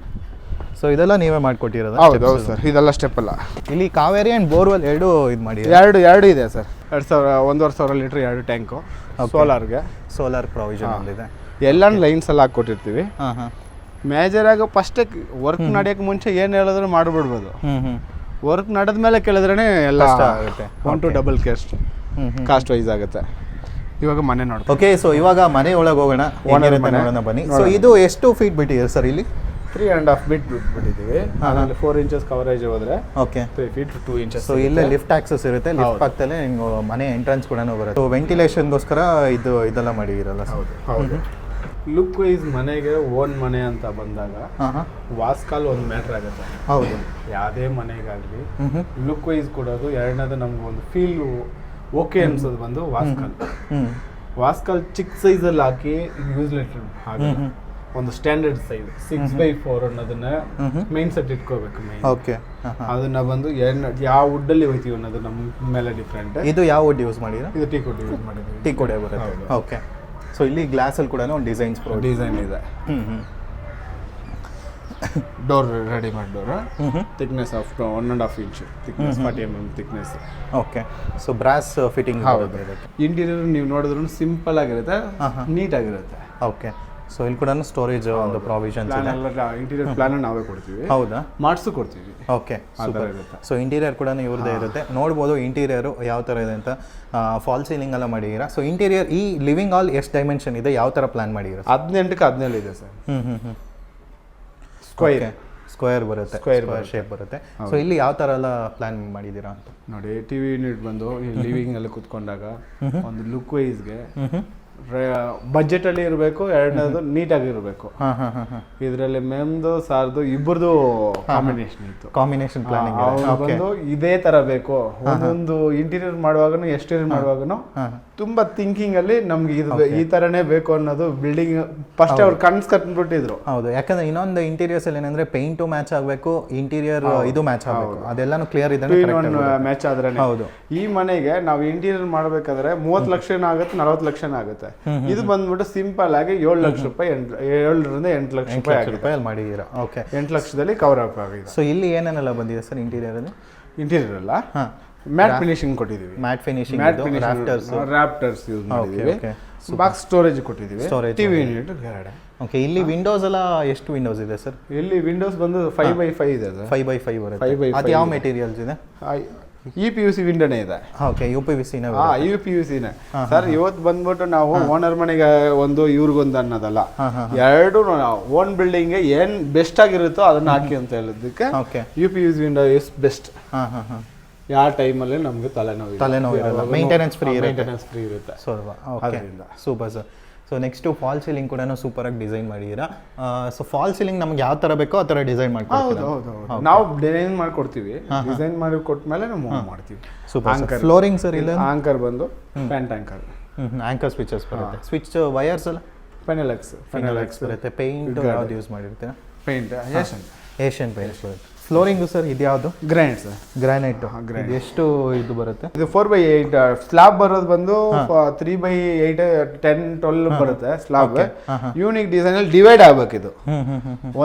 A: ಸೊ ಇದೆಲ್ಲ ನೀವೇ ಮಾಡ್ಕೊಟ್ಟಿರೋದು?
B: ಹೌದು ಹೌದು ಸರ್. ಇದೆಲ್ಲ ಸ್ಟೆಪ್ ಅಲ್ಲ.
A: ಇಲ್ಲಿ ಕಾವೇರಿ ಆ್ಯಂಡ್ ಬೋರ್ವೆಲ್ ಎರಡು ಇದು ಮಾಡಿ
B: ಎರಡು ಎರಡು ಇದೆ ಸರ್. ಎರಡು ಸಾವಿರ ಒಂದೂವರೆ ಸಾವಿರ ಲೀಟ್ರ್ ಎರಡು ಟ್ಯಾಂಕು ಸೋಲಾರ್ಗೆ
A: ಸೋಲಾರ್ ಪ್ರಾವಿಷನ್ ಇದೆ
B: ಎಲ್ಲ ಲೈನ್ಸ್ ಎಲ್ಲ ಹಾಕ್ಕೊಟ್ಟಿರ್ತೀವಿ.
A: ಹಾಂ ಹಾಂ.
B: ಫಸ್ಟ್ ಫಸ್ಟೇ ವರ್ಕ್ ನಡೆಯಕ್ಕೆ ಮುಂಚೆ ಏನು ಹೇಳಿದ್ರು ಮಾಡಿಬಿಡ್ಬೋದು. ವರ್ಕ್ ನಡೆದ ಮೇಲೆ ಕೇಳಿದ್ರೇ ಎಲ್ಲ
A: ಆಗುತ್ತೆ.
B: ಒನ್ ಟು ಡಬಲ್ ಕೇಸ್ಟ್ ಕಾಸ್ಟ್ ವೈಸ್ ಆಗುತ್ತೆ. ಇವಾಗ ಮನೆ ನೋಡ್ತೀವಿ
A: ಓಕೆ ಸೊ ಇವಾಗ ಮನೆ ಒಳಗೆ ಹೋಗೋಣ. ಬನ್ನಿ. ಸೊ ಇದು ಎಷ್ಟು ಫೀಟ್ ಬಿಟ್ಟಿದೆ ಸರ್ ಇಲ್ಲಿ?
B: ತ್ರೀ ಆ್ಯಂಡ್ ಹಾಫ್ ಬಿಟ್ ಬಿಟ್ಬಿಟ್ಟಿದ್ದೀವಿ ಆಮೇಲೆ ಫೋರ್ ಇಂಚಸ್ ಕವರೇಜ್ ಹೋದ್ರೆ
A: okay
B: three feet two inches
A: so ಇಲ್ಲೇ ಲಿಫ್ಟ್ ಆಕ್ಸಸ್ ಇರುತ್ತೆ. ಲಿಫ್ಟ್. ಪಕ್ಕದಲ್ಲೇ ನಿಮ್ಗೆ ಮನೆ ಎಂಟ್ರೆನ್ಸ್ ಕೂಡ ಬರುತ್ತೆ. ಸೊ ವೆಂಟಿಲೇಷನ್ಗೋಸ್ಕರ ಇದು ಇದೆಲ್ಲ ಮಾಡಿದಿರಲ್ಲ
B: ಹೌದು ಹೌದು. ಲುಕ್ ವೈಸ್ ಮನೆಗೆ ಓನ್ ಮನೆ ಅಂತ ಬಂದಾಗ ವಾಸ್ಕಾಲ್ ಒಂದು ಮ್ಯಾಟ್ರ್ ಆಗುತ್ತೆ.
A: ಹೌದು.
B: ಯಾವುದೇ ಮನೆಗಾಗಲಿ ಲುಕ್ ವೈಸ್ ಕೊಡೋದು ಎರಡನೇದು ನಮ್ಗೆ ಒಂದು ಫೀಲ್ ಓಕೆ ಅನ್ಸೋದು ಬಂದು ವಾಸ್ಕಾಲ್. ವಾಸ್ಕಾಲ್ ಚಿಕ್ಕ ಸೈಜಲ್ಲಿ ಹಾಕಿ ಯೂಸ್ ಆಗಲ್ಲ
A: ಹ್ಮ್.
B: ಒಂದು standard size six by four ಅನ್ನೋದನ್ನ. ಮೈನ್ ಸೆಟ್ ಇಟ್ಕೋಬೇಕು ಮೈನ್
A: ಓಕೆ
B: ಅದನ್ನ ಬಂದು ಯಾವ ಯಾವ ವುಡ್ಡಲ್ಲಿ ಹೋಯ್ತೀವಿ ಅನ್ನೋದು ನಮ್ಮ ಮೇಲೆ ಡಿಫ್ರೆಂಟ್
A: ಇದು ಯಾವ ವುಡ್ ಯೂಸ್ ಮಾಡಿದ್ರೆ
B: ಇದು ಟೀ ಕೋಡ್ ಯೂಸ್ ಮಾಡಿದ್ರೆ
A: ಟೀ ಕೊಡೆ ಬರುತ್ತೆ. ಓಕೆ ಸೊ ಇಲ್ಲಿ ಗ್ಲಾಸ್ ಅಲ್ಲಿ ಕೂಡ ಒಂದು ಡಿಸೈನ್ಸ್
B: ಡಿಸೈನ್ ಇದೆ ಡೋರ್ ರೆಡಿ ಮಾಡಿ door thickness of one and half inch thickness forty M M thickness
A: okay so brass fitting
B: ಹೌದು. ಇಂಟೀರಿಯರ್ ನೀವು ನೋಡಿದ್ರು ಸಿಂಪಲ್ ಆಗಿರುತ್ತೆ. ನೀಟ್ ಆಗಿರುತ್ತೆ.
A: ಓಕೆ ಸೊ ಇಲ್ಲಿ ಕೂಡ ಸ್ಟೋರೇಜ್ ಒಂದು ಪ್ರಾವಿಷನ್ಸ್ ಇದೆ.
B: ಎಲ್ಲ ಇಂಟೀರಿಯರ್ ಪ್ಲಾನ್ ನಾವೇ ಕೊಡ್ತೀವಿ.
A: ಹೌದಾ?
B: ಮಾಡಿಸು ಕೊಡ್ತೀವಿ.
A: ಓಕೆ ಸೂಪರ್ ಸೊ ಇಂಟೀರಿಯರ್ ಕೂಡ ಇವ್ರದ್ದೇ ಇರುತ್ತೆ. ನೋಡ್ಬೋದು ಇಂಟೀರಿಯರು ಯಾವ ಥರ ಇದೆ ಅಂತ. ಫಾಲ್ ಸೀಲಿಂಗ್ ಎಲ್ಲ ಮಾಡಿದ್ದೀರಾ? ಸೊ ಇಂಟೀರಿಯರ್ ಈ ಲಿವಿಂಗ್ ಹಾಲ್ ಎಷ್ಟು ಡೈಮೆನ್ಷನ್ ಇದೆ? ಯಾವ ಥರ ಪ್ಲಾನ್ ಮಾಡಿದ್ದೀರಾ
B: ಹದಿನೆಂಟಕ್ಕೆ ಹದಿನೇಳು ಇದೆ ಸರ್.
A: ಹ್ಞೂ ಹ್ಞೂ ಹ್ಞೂ
B: ಸ್ಕ್ವೈರ್
A: ಸ್ಕ್ವೇರ್ ಬರುತ್ತೆ. ಸ್ಕ್ವೇರ್. ಶೇಪ್ ಬರುತ್ತೆ. ಸೊ ಇಲ್ಲಿ ಯಾವ ಥರ ಎಲ್ಲ ಪ್ಲಾನ್ ಮಾಡಿದ್ದೀರಾ ಅಂತ.
B: ನೋಡಿ ಟಿ ವಿ ಯೂನಿಟ್ ಬಂದು ಲಿವಿಂಗ್ ಅಲ್ಲಿ ಕುತ್ಕೊಂಡಾಗ ಒಂದು ಲುಕ್ ವೈಸ್ಗೆ
A: ಹ್ಞೂ ಹ್ಞೂ
B: ಬಜೆಟ್ ಅಲ್ಲಿ ಇರಬೇಕು ಎರಡನೇದು ನೀಟಾಗಿ ಇರಬೇಕು. ಇದ್ರಲ್ಲಿ ಮೆಮ್ದು ಸಾರ್ದು ಇಬ್ಬರದು ಕಾಂಬಿನೇಷನ್ ಇತ್ತು.
A: ಕಾಂಬಿನೇಷನ್ ಪ್ಲಾನಿಂಗ್
B: ಬಂದು ಇದೇ ತರ ಬೇಕು. ಒಂದೊಂದು ಇಂಟೀರಿಯರ್ ಮಾಡುವಾಗನು ಎಕ್ಸ್ಟೀರಿಯರ್ ಮಾಡುವಾಗನು ತುಂಬಾ ಥಿಂಕಿಂಗ್ ಅಲ್ಲಿ ನಮ್ಗೆ ಇದು ಈ ಥರನೇ ಬೇಕು ಅನ್ನೋದು ಬಿಲ್ಡಿಂಗ್ ಫಸ್ಟ್ ಅವ್ರು ಕನ್ಸ್ ಕಟ್ಬಿಟ್ಟಿದ್ರು.
A: ಹೌದು. ಯಾಕಂದ್ರೆ ಇನ್ನೊಂದು ಇಂಟೀರಿಯರ್ಸ್ ಅಲ್ಲಿ ಏನಂದ್ರೆ ಪೇಂಟು ಮ್ಯಾಚ್ ಆಗಬೇಕು ಇಂಟೀರಿಯರ್ ಇದು ಮ್ಯಾಚ್ ಆಗಬೇಕು. ಅದೆಲ್ಲಾನು ಕ್ಲಿಯರ್ ಇದೆ
B: ಮ್ಯಾಚ್ ಆದ್ರೆ
A: ಹೌದು.
B: ಈ ಮನೆಗೆ ನಾವು ಇಂಟೀರಿಯರ್ ಮಾಡಬೇಕಾದ್ರೆ ಮೂವತ್ತು ಲಕ್ಷ ಆಗುತ್ತೆ ನಲವತ್ತು ಲಕ್ಷ ಆಗುತ್ತೆ. ಇದು ಬಂದ್ಬಿಟ್ಟು ಸಿಂಪಲ್ ಆಗಿ ಏಳು ಲಕ್ಷ ರೂಪಾಯಿ ಏಳರಿಂದ ಎಂಟು ಲಕ್ಷ ರೂಪಾಯಿ
A: ರೂಪಾಯಿ ಅಲ್ಲಿ ಮಾಡಿದ್ದೀರಾ? ಓಕೆ
B: ಎಂಟು ಲಕ್ಷದಲ್ಲಿ ಕವರ್ ಅಪ್ ಆಗಿದೆ.
A: ಸೊ ಇಲ್ಲಿ ಏನೇನೆಲ್ಲ ಬಂದಿದೆ ಸರ್ ಇಂಟೀರಿಯರ್ ಅಲ್ಲಿ?
B: ಇಂಟೀರಿಯರ್ ಅಲ್ಲ?
A: ಹಾಂ.
B: ಮ್ಯಾಟ್ ಫಿನಿಶಿಂಗ್ ಕೊಟ್ಟಿದ್ದೀವಿ.
A: Matt finishing
B: matt
A: rafters
B: rafters use ಮಾಡಿದ್ದೀವಿ.
A: ಓಕೆ
B: ಬಾಕ್ಸ್ ಸ್ಟೋರೇಜ್ ಕೊಟ್ಟಿದ್ದೀವಿ.
A: ಸ್ಟೋರೇಜ್
B: ಟಿವಿ ಯೂನಿಟ್ ಎರಡೆ
A: ಓಕೆ ಇಲ್ಲಿ ವಿಂಡೋಸ್ ಎಲ್ಲ ಎಷ್ಟು ವಿಂಡೋಸ್ ಇದೆ ಸರ್
B: ಇಲ್ಲಿ ವಿಂಡೋಸ್ ಬಂದು ಫೈವ್ ಬೈ ಫೈವ್ ಇದೆ
A: ಫೈವ್ ಬೈ ಫೈವ್ ಬರುತ್ತೆ.
B: Five by
A: ಅದು ಯಾವ. ಮೆಟೀರಿಯಲ್ಸ್ ಇದೆ?
B: ಇ ಪಿ ಯು ಸಿ ವಿಂಡೋನೇ ಇದೆ.
A: ಓಕೆ ಯು ಪಿ ಯು ಸಿನ
B: ಹಾ ಯು ಪಿ ಯು ಸಿನೇ ಸರ್ ಇವತ್ತು ಬಂದ್ಬಿಟ್ಟು ನಾವು ಓನರ್ ಮನೆಗೆ ಒಂದು ಇವ್ರಿಗೊಂದು ಅನ್ನೋದಲ್ಲ. ಎರಡು ಓನ್ ಬಿಲ್ಡಿಂಗ್ಗೆ ಏನ್ ಬೆಸ್ಟ್ ಆಗಿರುತ್ತೋ ಅದನ್ನ ಹಾಕಿ ಅಂತ ಹೇಳೋದಕ್ಕೆ
A: okay
B: U P U C window is best
A: ಹಾಂ ಹಾಂ ಹಾಂ.
B: ಯಾವ ಟೈಮಲ್ಲಿ ನಮ್ಗೆ ತಲೆನೋವು
A: ತಲೆನೋವು ಇರಲ್ಲ ಮೇಂಟೆನೆನ್ಸ್ ಫ್ರೀ ಇರುತ್ತೆ.
B: ಮೇಂಟೆನೆನ್ಸ್ ಫ್ರೀ ಇರುತ್ತೆ.
A: So okay super sir so next fall ceiling ಕೂಡ ಸೂಪರಾಗಿ ಡಿಸೈನ್ ಮಾಡಿದ್ದೀರಾ? ಸೊ ಫಾಲ್ ಸೀಲಿಂಗ್ ನಮ್ಗೆ ಯಾವ ತರ ಬೇಕೋ ಆ ತರ ಡಿಸೈನ್
B: ಹೌದು
A: ಮಾಡ್ಕೊಡ್ತೀರಾ
B: ಹೌದು. ಹೌದು. ನಾವು ಡಿಸೈನ್ ಮಾಡ್ಕೊಡ್ತೀವಿ. ಡಿಸೈನ್ ಮಾಡಿ ಕೊಟ್ಮೇಲೆ ನಾವು ಮೂವ್ ಮಾಡ್ತೀವಿ.
A: ಸೂಪರ್
B: ಆಂಕರ್
A: ಫ್ಲೋರಿಂಗ್ ಸರ್ ಇಲ್ಲ?
B: ಆಂಕರ್ ಬಂದು ಪ್ಯಾಂಟ್ ಆಂಕರ್
A: ಆಂಕರ್ ಸ್ವಿಚಸ್ ಬರುತ್ತೆ. ಸ್ವಿಚ್ ವೈರ್ಸ್ ಎಲ್ಲ?
B: ಫೆನೆಲೆಕ್ಸ್ ಫೆನೆಲೆಕ್ಸ್
A: ಬರುತ್ತೆ. ಪೇಂಟ್ ಯಾವ್ದು ಯೂಸ್ ಮಾಡಿರ್ತೀರಾ?
B: ಪೇಂಟ್ ಏಷನ್
A: ಏಷಿಯನ್ ಪೇಂಟ್ಸ್ ಬರುತ್ತೆ ಫ್ಲೋರಿಂಗು ಸರ್ ಇದು ಯಾವುದು?
B: ಸರ್.
A: ಗ್ರಾನೈಟ್. ಎಷ್ಟು ಇದು ಬರುತ್ತೆ?
B: ಇದು ಫೋರ್ ಬೈ ಏಯ್ಟ್ ಸ್ಲಾಬ್ ಬರೋದು ಬಂದು three by eight ten twelve ಬರುತ್ತೆ ಸ್ಲಾಬ್ ಯೂನಿಕ್ ಡಿಸೈನ್ ಅಲ್ಲಿ ಡಿವೈಡ್ ಆಗ್ಬೇಕು ಇದು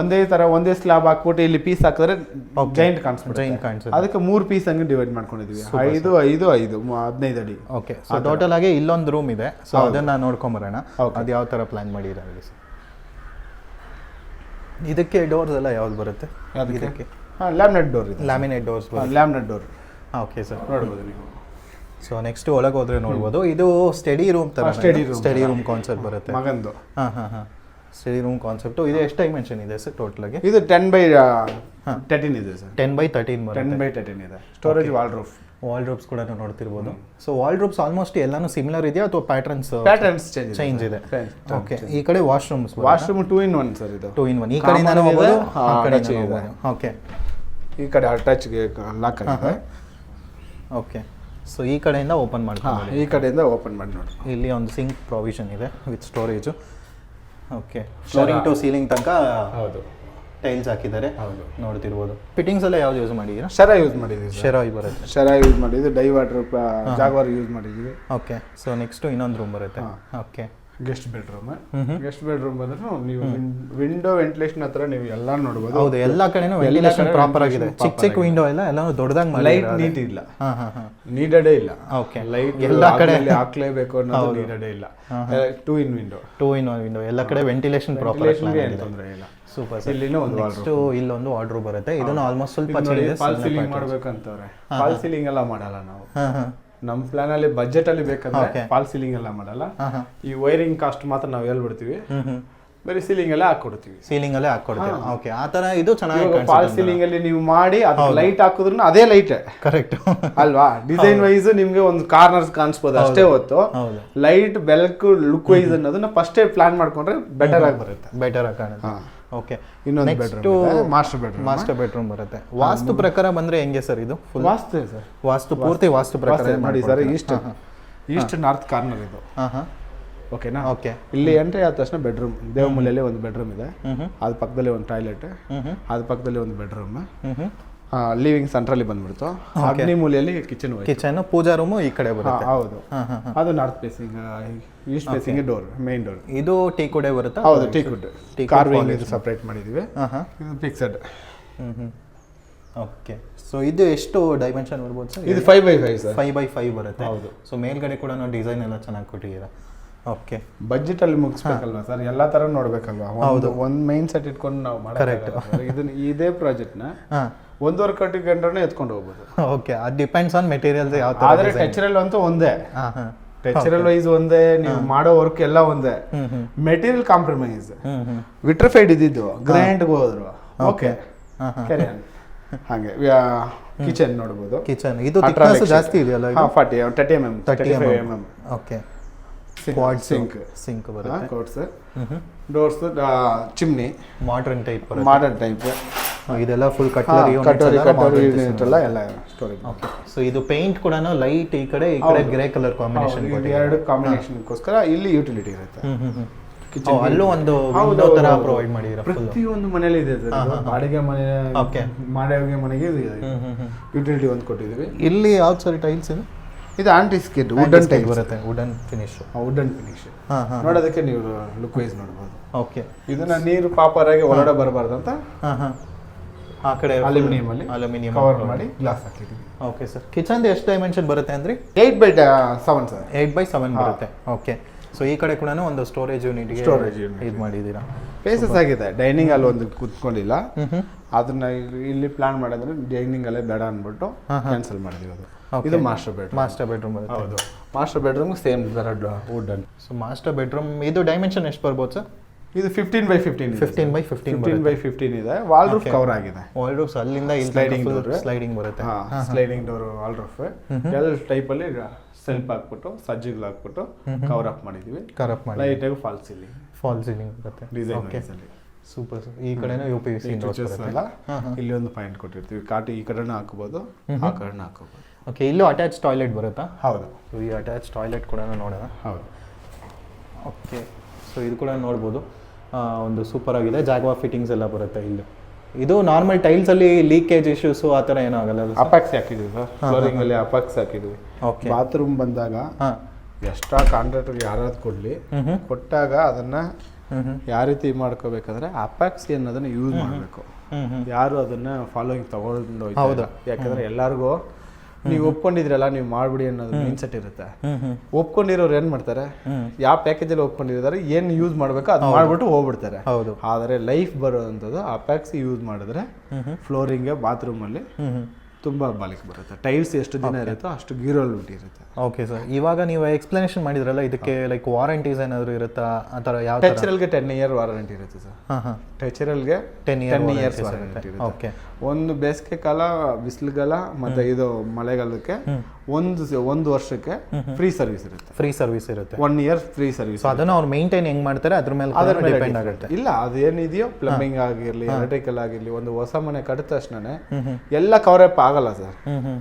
B: ಒಂದೇ ತರ ಒಂದೇ ಸ್ಲಾಬ್ ಹಾಕ್ಬಿಟ್ಟು ಇಲ್ಲಿ ಪೀಸ್ ಹಾಕಿದ್ರೆ ಜೈಂಟ್
A: ಜೈನ್
B: ಕಾಣಿಸ್ಬಿಡುತ್ತೆ.
A: ಕಾಣಿಸುತ್ತೆ.
B: ಅದಕ್ಕೆ ಮೂರು ಪೀಸ್ ಹಂಗೆ ಡಿವೈಡ್ ಮಾಡ್ಕೊಂಡಿದ್ವಿ. ಐದು ಐದು ಐದು ಹದಿನೈದು ಅಡಿ.
A: ಓಕೆ ಸೊ ಟೋಟಲ್ ಆಗಿ ಇಲ್ಲೊಂದು ರೂಮ್ ಇದೆ. ಸೊ ಅದನ್ನ ನೋಡ್ಕೊಂಬರೋಣ. ಅದು ಯಾವ ತರ ಪ್ಲಾನ್ ಮಾಡಿರೋ ಸರ್ ಇದಕ್ಕೆ ಡೋರ್ಸ್ ಎಲ್ಲ ಯಾವ್ದು ಬರುತ್ತೆ? ಇದಕ್ಕೆ.
B: ಹಾಂ ಲ್ಯಾಮಿನೇಟ್ ಡೋರ್ ಇದೆ.
A: Laminate doors
B: laminate door.
A: Door okay sir.
B: ನೋಡ್ಬೋದು ನೀವು.
A: ಸೊ ನೆಕ್ಸ್ಟ್ ಒಳಗೆ ಹೋದ್ರೆ ನೋಡ್ಬೋದು. ಇದು ಸ್ಟಡಿ ರೂಮ್ ತರ
B: study room.
A: Study room concept ಬರುತ್ತೆ.
B: ಮಗಂದು.
A: ಹಾಂ ಹಾಂ ಹಾಂ. ಸ್ಟಡಿ ರೂಮ್ ಕಾನ್ಸೆಪ್ಟು ಇದು ಎಷ್ಟು ಡೈಮೆನ್ಷನ್ ಇದೆ ಸರ್ ಟೋಟಲ್ ಆಗಿ
B: ಇದು ಟೆನ್ ಬೈ ತರ್ಟೀನ್ ಇದೆ sir.
A: Ten by thirteen
B: ten by thirteen ಇದೆ. Storage wardrobe
A: wardrobes ಕೂಡ ನೋಡ್ತಿರ್ಬೋದು. ಸೊ ವಾಲ್ ರೂಪ್ಸ್ ಆಲ್ಮೋಸ್ಟ್ ಎಲ್ಲಾನು ಸಿಮಿಲರ್ ಇದೆಯಾ ಅಥವಾ ಪ್ಯಾಟರ್ನ್ಸ್
B: ಪ್ಯಾಟರ್ನ್ಸ್ ಚೇಂಜ್
A: ಇದೆ ಓಕೆ ಈ ಕಡೆ washrooms
B: washroom two in one sir ಇದು.
A: ಟೂ ಇನ್ ಒನ್ ಈ ಕಡೆ ಓಕೆ
B: ಈ ಕಡೆ ಅಟ್ಯಾಚ್ಗೆ ಲಾಕ್ ಆಗಿದೆ.
A: ಓಕೆ ಸೊ ಈ ಕಡೆಯಿಂದ ಓಪನ್ ಮಾಡಿ
B: ಈ ಕಡೆಯಿಂದ ಓಪನ್ ಮಾಡಿ ನೋಡಿ.
A: ಇಲ್ಲಿ ಒಂದು ಸಿಂಕ್ ಪ್ರಾವಿಷನ್ ಇದೆ with storage okay flooring to ceiling ತನಕ
B: ಹೌದು.
A: ಟೈಲ್ಸ್ ಹಾಕಿದ್ದಾರೆ.
B: ಹೌದು.
A: ನೋಡ್ತಿರ್ಬೋದು. ಫಿಟ್ಟಿಂಗ್ಸ್ ಎಲ್ಲ ಯಾವ್ದು ಯೂಸ್ ಮಾಡಿದ್ದೀರಾ?
B: ಶರ ಯೂಸ್ ಮಾಡಿದ್ದೀವಿ ಸರ್.
A: ಶೆರಾಯಿ ಬರುತ್ತೆ.
B: ಶರ ಯೂಸ್ ಮಾಡಿದ್ವಿ ಡೈ ವಾಟರ್ ಜಾಗ್ವಾರ್ ಯೂಸ್ ಮಾಡಿದ್ದೀವಿ.
A: ಓಕೆ ಸೊ ನೆಕ್ಸ್ಟು ಇನ್ನೊಂದು ರೂಮ್ ಬರುತ್ತೆ. Okay
B: guest bedroom guest bedroom ಬಂದ್ರೆ ನೀವು ವಿಂಡೋ ವೆಂಟಿಲೇಷನ್ ಹತ್ರ ನೀವು ಎಲ್ಲ ನೋಡಬಹುದು
A: ಹೌದು ಎಲ್ಲಾ ಕಡೆನೂ ವೆಂಟಿಲೇಷನ್ ಪ್ರಾಪರ್ ಆಗಿದೆ. ಚಿಕ್ಕ ಚಿಕ್ಕ ವಿಂಡೋ ಎಲ್ಲ ಎಲ್ಲಾನು ದೊಡ್ಡದಾಗಿ
B: ಲೈಟ್ ನೀಟ್ ಇಲ್ಲ. ನೀಡಡೇ ಇಲ್ಲ.
A: ಓಕೆ
B: ಲೈಟ್
A: ಎಲ್ಲ ಕಡೆ
B: ಹಾಕ್ಲೇಬೇಕು ಅನ್ನೋದು ನೀಡಡೇ ಇಲ್ಲ. Two in window
A: two in one window ಎಲ್ಲ ಕಡೆ ವೆಂಟಿಲೇಷನ್ ಪ್ರಾಪರ್
B: ಏನು ತೊಂದರೆ ಇಲ್ಲ.
A: ಸೂಪರ್
B: ಇಲ್ಲಿನೂ ಒಂದು
A: ನೆಕ್ಸ್ಟ್ ಇಲ್ಲೊಂದು ಆರ್ಡರ್ ಬರುತ್ತೆ. ಇದನ್ನು ಆಲ್ಮೋಸ್ಟ್ ಸ್ವಲ್ಪ
B: ಫಾಲ್ ಸೀಲಿಂಗ್ ಮಾಡ್ಬೇಕಂತವ್ರೆ. ಫಾಲ್ ಸೀಲಿಂಗ್ ಎಲ್ಲ ಮಾಡಲ್ಲ ನಾವು. ನಮ್ಮ ಪ್ಲಾನ್ ಅಲ್ಲಿ ಬಜೆಟ್ ಅಲ್ಲಿ ಬೇಕಂದ್ರೆ ಫಾಲ್ ಸೀಲಿಂಗ್ ಎಲ್ಲ ಮಾಡಲ್ಲ. ಈ ವೈರಿಂಗ್ ಕಾಸ್ಟ್ ಮಾತ್ರ ನಾವು ಹೇಳ್ಬಿಡ್ತೀವಿ. ಬರೀ ಸೀಲಿಂಗ್ ಎಲ್ಲ ಹಾಕೊಡ್ತೀವಿ
A: ಸೀಲಿಂಗ್ ಅಲ್ಲೇ ಹಾಕೊಡ್ತೀವಿ ಓಕೆ ಆ ಇದು ಚೆನ್ನಾಗಿ
B: ಫಾಲ್ ಸೀಲಿಂಗ್ ಅಲ್ಲಿ ನೀವು ಮಾಡಿ ಅದು ಲೈಟ್ ಹಾಕಿದ್ರು ಅದೇ ಲೈಟ್
A: ಕರೆಕ್ಟ್
B: ಅಲ್ವಾ? ಡಿಸೈನ್ ವೈಸ್ ನಿಮ್ಗೆ ಒಂದು ಕಾರ್ನರ್ಸ್ ಕಾಣಿಸ್ಬೋದು ಅಷ್ಟೇ ಹೊತ್ತು. ಲೈಟ್ ಬೆಲ್ಕ್ ಲುಕ್ ವೈಸ್ ಅನ್ನೋದನ್ನ ಫಸ್ಟೇ ಪ್ಲಾನ್ ಮಾಡ್ಕೊಂಡ್ರೆ ಬೆಟರ್ ಆಗಿ ಬರುತ್ತೆ.
A: ಬೆಟರ್ ಆಗಿ ಕಾಣುತ್ತೆ. ಓಕೆ
B: ಇನ್ನೊಂದು bedroom master bedroom
A: master bedroom ಬರುತ್ತೆ. ವಾಸ್ತು ಪ್ರಕಾರ ಬಂದ್ರೆ ಹೆಂಗೆ ಸರ್ ಇದು? ಫುಲ್
B: ವಾಸ್ತು ಸರ್.
A: ವಾಸ್ತು ಪೂರ್ತಿ ವಾಸ್ತು. ಪ್ರಕಾರ
B: ಮಾಡಿ sir east east north corner ಇದು.
A: ಹಾಂ ಹಾಂ.
B: ಓಕೆನಾ
A: ಓಕೆ
B: ಇಲ್ಲಿ ಎಂಟ್ರಿ ಆದ ತಕ್ಷಣ ಬೆಡ್ರೂಮ್ ದೇವಮೂಲೆಯಲ್ಲಿ ಒಂದು ಬೆಡ್ರೂಮ್ ಇದೆ. ಅದ್ರ ಪಕ್ಕದಲ್ಲಿ ಒಂದು ಟಾಯ್ಲೆಟ್ ಅದ್ರ ಪಕ್ಕದಲ್ಲಿ ಒಂದು ಬೆಡ್ರೂಮ್ ಲಿವಿಂಗ್ ಸೆಂಟ್ರಲ್ಲಿ ಬಂದ್ಬಿಡ್ತು. ಅಗ್ನಿ ಮೂಲೆಯಲ್ಲಿ ಕಿಚನ್
A: ಕಿಚನ್ ಪೂಜಾ ರೂಮು ಈ ಕಡೆ ಬರುತ್ತೆ.
B: ಹೌದು.
A: ಹಾಂ ಹಾಂ ಹಾಂ.
B: ಅದು north facing east facing door main door
A: ಇದು ಟೀ ಕುಡೆ ಬರುತ್ತೆ?
B: ಹೌದು ಟೀ ಕುಡ್.
A: ಟೀ
B: ಕಾರ್ವಿಂಗ್ ಇದು ಸಪ್ರೇಟ್ ಮಾಡಿದೀವಿ.
A: ಹಾಂ ಹಾಂ.
B: ಇದು ಫಿಕ್ಸಡ್
A: ಓಕೆ ಸೊ ಇದು ಎಷ್ಟು ಡೈಮೆನ್ಷನ್ ಬರ್ಬೋದು ಸರ್
B: ಇದು five by five sir
A: five by five ಬರುತ್ತೆ.
B: ಹೌದು.
A: ಸೊ ಮೇಲ್ಗಡೆ ಕೂಡ ನಾವು ಡಿಸೈನ್ ಎಲ್ಲ ಚೆನ್ನಾಗಿ ಕೊಟ್ಟಿದ್ದೀರಾ? ಓಕೆ
B: ಬಜೆಟ್ ಅಲ್ಲಿ ಮುಗಿಸ್ಬೇಕಲ್ವಾ ಸರ್ ಎಲ್ಲಾ ತರ ನೋಡ್ಬೇಕಲ್ವಾ? ಒಂದು ಒಂದ್ ಮೈನ್ ಸೆಟ್ ಇಟ್ಕೊಂಡು ನಾವು ಕರೆಕ್ಟ್. ಇದನ್ನ ಇದೇ ಪ್ರಾಜೆಕ್ಟ್ನ
A: ಹಾಂ.
B: ಒಂದೂವರೆ ಕಟ್ಟಿ ಗಂಟೆ ಎತ್ಕೊಂಡು ಹೋಗ್ಬೋದು.
A: ಓಕೆ ಅದು ಡಿಪೆಂಡ್ಸ್ ಆನ್ ಮೆಟೀರಿಯಲ್ ಯಾವ ಥರ
B: ಆದ್ರೆ ಟೆಚರಲ್ ಅಂತೂ ಒಂದೇ. ಟೆಕ್ಚರಲ್ ವೈಸ್ ಒಂದೇ ನೀವು ಮಾಡೋ ವರ್ಕ್ ಎಲ್ಲ ಒಂದೇ. ಮೆಟೀರಿಯಲ್ ಕಾಂಪ್ರಮೈಸ್ ವಿಟ್ರಫೈಡ್ ಇದ್ದಿದ್ದು ಗ್ರ್ಯಾಂಡ್ ಹೋದ್ರು. ಓಕೆ <laughs> ಹಾಗೆ ಕಿಚನ್ ನೋಡ್ಬೋದು.
A: ಕಿಚನ್ ಇದು ಥಿಕ್ನೆಸ್ ಜಾಸ್ತಿ ಇದೆಯಲ್ಲ
B: ಹಾ forty thirty M M M
A: okay
B: quartz sink
A: sink ಬರುತ್ತೆ.
B: Coats doors chimney
A: modern type
B: modern type
A: ಇದೆಲ್ಲ ಫುಲ್ ಕಟ್ಲರಿ
B: ಕಟ್ಲರಿ ಕಟೋರಿ ಎಲ್ಲ ಎಲ್ಲ ಸ್ಟೋರೇಜ್
A: ಓಕೆ ಸೊ ಇದು ಪೇಂಟ್ ಕೂಡ ಲೈಟ್ ಈ ಕಡೆ ಈ ಕಡೆ ಗ್ರೇ ಕಲರ್ ಕಾಂಬಿನೇಷನ್
B: ಎರಡು ಕಾಂಬಿನೇಷನ್ಗೋಸ್ಕರ ಇಲ್ಲಿ ಯುಟಿಲಿಟಿ ಇರುತ್ತೆ.
A: ಅಲ್ಲೂ ಒಂದು ವಿಂಡೋ ತರ ಪ್ರೊವೈಡ್ ಮಾಡಿದ್ರು ಫುಲ್
B: ಪ್ರತಿಯೊಂದು ಮನೇಲಿ ಇದೆ. ಬಾಡಿಗೆ ಮನೆ
A: ಓಕೆ
B: ಬಾಡಿಗೆ ಮನೆಗೆ ಇದು ಯುಟಿಲಿಟಿ ಒಂದು ಕೊಟ್ಟಿದ್ದೀವಿ.
A: ಇಲ್ಲಿ ಯಾವ್ದು ಸರಿ ಟೈಲ್ಸ್ ಇದು?
B: ಇದು ಆಂಟಿ ಸ್ಕಿಡ್ ವುಡನ್ ಟೈಲ್
A: ಬರುತ್ತೆ ವುಡನ್ ಫಿನಿಶ್
B: ವುಡನ್ ಫಿನಿಶ್ ನೋಡೋದಕ್ಕೆ ನೀವು ಲುಕ್ ವೈಸ್ ನೋಡ್ಬೋದು.
A: ಓಕೆ
B: ಇದನ್ನ ನೀರು ಪಾಪರಾಗಿ ಆಗಿ ಬರಬಾರದು ಬರಬಾರ್ದು ಅಂತ
A: ಹಾ ಹಾ. ಆ ಕಡೆ
B: ಅಲ್ಯೂಮಿನಿಯಂ ಅಲ್ಲಿ
A: ಅಲ್ಯೂಮಿನಿಯಂ
B: ಕವರ್ ಮಾಡಿ ಗ್ಲಾಸ್ ಹಾಕಿದ್ದೀವಿ
A: ಓಕೆ ಸರ್ ಕಿಚನ್ ಎಷ್ಟು ಡೈಮೆನ್ಷನ್ ಬರುತ್ತೆ ಅಂದ್ರೆ?
B: Eight by seven sir
A: eight by seven ಬರುತ್ತೆ. ಓಕೆ ಸೊ ಈ ಕಡೆ ಕೂಡ ಒಂದು ಸ್ಟೋರೇಜ್ ಯೂನಿಟ್ಗೆ
B: ಸ್ಟೋರೇಜ್
A: ಇದು ಮಾಡಿದ್ದೀರಾ?
B: ಪ್ಲೇಸಸ್ ಆಗಿದೆ. ಡೈನಿಂಗ್ ಅಲ್ಲಿ ಒಂದು ಕುತ್ಕೊಂಡಿಲ್ಲ. ಅದನ್ನ ಇಲ್ಲಿ- ಪ್ಲಾನ್ ಮಾಡಿದ್ರೆ ಡೈನಿಂಗ್ ಅಲ್ಲೇ ಬೇಡ ಅಂದ್ಬಿಟ್ಟು ಕ್ಯಾನ್ಸಲ್ ಮಾಡಿದೀವಿ ಅದು. ಇದು ಮಾಸ್ಟರ್ ಬೆಡ್ರೂಮ್
A: ಮಾಸ್ಟರ್ ಬೆಡ್ರೂಮ್
B: ಹೌದು. Master bedroom same wood
A: so master bedroom ಇದು ಡೈಮೆನ್ಷನ್ ಎಷ್ಟು ಬರ್ಬೋದು ಸರ್
B: ಇದು fifteen by fifteen
A: fifteen by fifteen
B: fifteen by fifteen ಇದೆ. ವಾಲ್ ರೂಫ್ ಕವರ್ ಆಗಿದೆ.
A: ವಾಲ್ ರೂಫ್ ಅಲ್ಲಿಂದ
B: ಸ್ಲೈಡಿಂಗ್ ಡೋರ್.
A: ಸ್ಲೈಡಿಂಗ್ ಬರುತ್ತೆ.
B: Sliding door wall roof L type ಅಲ್ಲಿ shelf ಹಾಕ್ಬಿಟ್ಟು ಸಜ್ಜಿಗಳು ಹಾಕ್ಬಿಟ್ಟು ಕವರ್ ಅಪ್ ಮಾಡಿದೀವಿ.
A: ಕವರ್ ಅಪ್ ಮಾಡಿ
B: ಲೈಟ್ ಆಗಿ ಫಾಲ್ ಸೀಲಿಂಗ್
A: ಫಾಲ್ ಸೀಲಿಂಗ್ ಬರುತ್ತೆ.
B: ಡಿಸೈನ್
A: ಸೂಪರ್ ಈ ಕಡೆನೂ ಯು ಪಿ ಸಿ
B: ಇಲ್ಲಿ ಒಂದು ಪಾಯಿಂಟ್ ಕೊಟ್ಟಿರ್ತೀವಿ. ಕಾಟಿ ಈ ಕಡೆನೂ ಹಾಕೋಬಹುದು ಆ ಕಡೆನೂ ಹಾಕೋಬಹುದು
A: ಓಕೆ ಇಲ್ಲೂ ಅಟ್ಯಾಚ್ ಟಾಯ್ಲೆಟ್ ಬರುತ್ತಾ?
B: ಹೌದು.
A: ಈ ಅಟ್ಯಾಚ್ ಟಾಯ್ಲೆಟ್ ಕೂಡ ನೋಡೋಣ.
B: ಹೌದು.
A: ಓಕೆ ಸೊ ಇದು ಕೂಡ ನೋಡ್ಬೋದು. ಒಂದು ಸೂಪರ್ ಆಗಿದೆ. ಜಾಗ್ವಾ ಫಿಟ್ಟಿಂಗ್ಸ್ ಎಲ್ಲ ಬರುತ್ತೆ ಇಲ್ಲಿ. ಇದು ನಾರ್ಮಲ್ ಟೈಲ್ಸಲ್ಲಿ ಲೀಕೇಜ್ ಇಶ್ಯೂಸ್ ಆ ತರ ಏನೂ ಆಗಲ್ಲ
B: ಅಪಾಕ್ಸ್ ಹಾಕಿದೀವಿ ಸರ್. ಫ್ಲೋರಿಂಗ್ ಅಲ್ಲಿ ಅಪಾಕ್ಸ್ ಹಾಕಿದ್ವಿ.
A: ಓಕೆ
B: ಬಾತ್ರೂಮ್ ಬಂದಾಗ
A: ಎಕ್ಸ್ಟ್ರಾ
B: ಎಷ್ಟಾ ಕಾಂಟ್ರಾಕ್ಟರ್ ಯಾರಾದ್ರು ಕೊಡ್ಲಿ. ಕೊಟ್ಟಾಗ ಅದನ್ನ ಯಾವ ರೀತಿ ಮಾಡ್ಕೋಬೇಕಂದ್ರೆ ಅಪಾಕ್ಸಿ ಅನ್ನೋದನ್ನ ಯೂಸ್ ಮಾಡಬೇಕು. ಯಾರು ಅದನ್ನ ಫಾಲೋಯಿಂಗ್ ತಗೊಂಡು
A: ಹೌದು.
B: ಯಾಕಂದ್ರೆ ಎಲ್ಲರಿಗೂ ನೀವು ಒಪ್ಕೊಂಡಿದ್ರಲ್ಲ ನೀವು ಮಾಡ್ಬಿಡಿ ಅನ್ನೋದು ಮೈಂಡ್ ಸೆಟ್ ಇರುತ್ತೆ. ಒಪ್ಕೊಂಡಿರೋರು ಏನ್ ಮಾಡ್ತಾರೆ? ಯಾವ ಪ್ಯಾಕೇಜ್ ಅಲ್ಲಿ ಒಪ್ಕೊಂಡಿದ್ದಾರೆ ಏನ್ ಯೂಸ್ ಮಾಡ್ಬೇಕು ಅದು ಮಾಡ್ಬಿಟ್ಟು ಹೋಗ್ಬಿಡ್ತಾರೆ.
A: ಹೌದು.
B: ಆದರೆ ಲೈಫ್ ಆ ಪ್ಯಾಕ್ಸ್ ಯೂಸ್ ಮಾಡಿದ್ರೆ ಫ್ಲೋರಿಂಗ್ ಬಾತ್ರೂಮ್ ಅಲ್ಲಿ ತುಂಬ ಬಾಲಿಕೆ ಬರುತ್ತೆ. ಟೈಲ್ಸ್ ಎಷ್ಟು ದಿನ ಇರುತ್ತೋ ಅಷ್ಟು ಗೀರೋಲ್ಬಿಟ್ಟು ಇರುತ್ತೆ
A: ಓಕೆ ಸರ್ ಇವಾಗ ನೀವು ಎಕ್ಸ್ಪ್ಲನೇಷನ್ ಮಾಡಿದ್ರಲ್ಲ ಇದಕ್ಕೆ ಲೈಕ್ ವಾರಂಟೀಸ್ ಏನಾದರೂ ಇರುತ್ತಾ? ಆ ಥರ ಯಾವ
B: ಟೆಚರಲ್ಗೆ ಟೆನ್ ಇಯರ್ ವಾರಂಟಿ ಇರುತ್ತೆ ಸರ್
A: ಹಾಂ ಹಾಂ.
B: ಟೆಚರಲ್ಗೆ
A: ten year
B: ten years warranty ಇರುತ್ತೆ.
A: ಓಕೆ
B: ಒಂದು ಬೇಸಿಗೆ ಕಾಲ ಬಿಸಿಲುಗಾಲ ಮತ್ತೆ ಇದು ಮಳೆಗಾಲಕ್ಕೆ ಒಂದು ಒಂದು ವರ್ಷಕ್ಕೆ ಫ್ರೀ ಸರ್ವಿಸ್ ಇರುತ್ತೆ.
A: ಫ್ರೀ ಸರ್ವಿಸ್ ಇರುತ್ತೆ.
B: ಒನ್ ಇಯರ್ ಫ್ರೀ ಸರ್ವಿಸ್
A: ಅದನ್ನು ಅವ್ರು ಮೇಂಟೈನ್ ಹೆಂಗ್ ಮಾಡ್ತಾರೆ ಅದ್ರ ಮೇಲೆ
B: ಅದ್ರ ಮೇಲೆ
A: ಡಿಪೆಂಡ್ ಆಗುತ್ತೆ.
B: ಇಲ್ಲ ಅದೇನಿದೆಯೋ ಪ್ಲಂಬಿಂಗ್ ಆಗಿರ್ಲಿ ಎಲೆಕ್ಟ್ರಿಕಲ್ ಆಗಿರ್ಲಿ ಒಂದು ಹೊಸ ಮನೆ ಕಟ್ಟಿದ ತಕ್ಷಣನೇ ಎಲ್ಲ ಕವರ್ ಅಪ್ ಆಗಲ್ಲ ಸರ್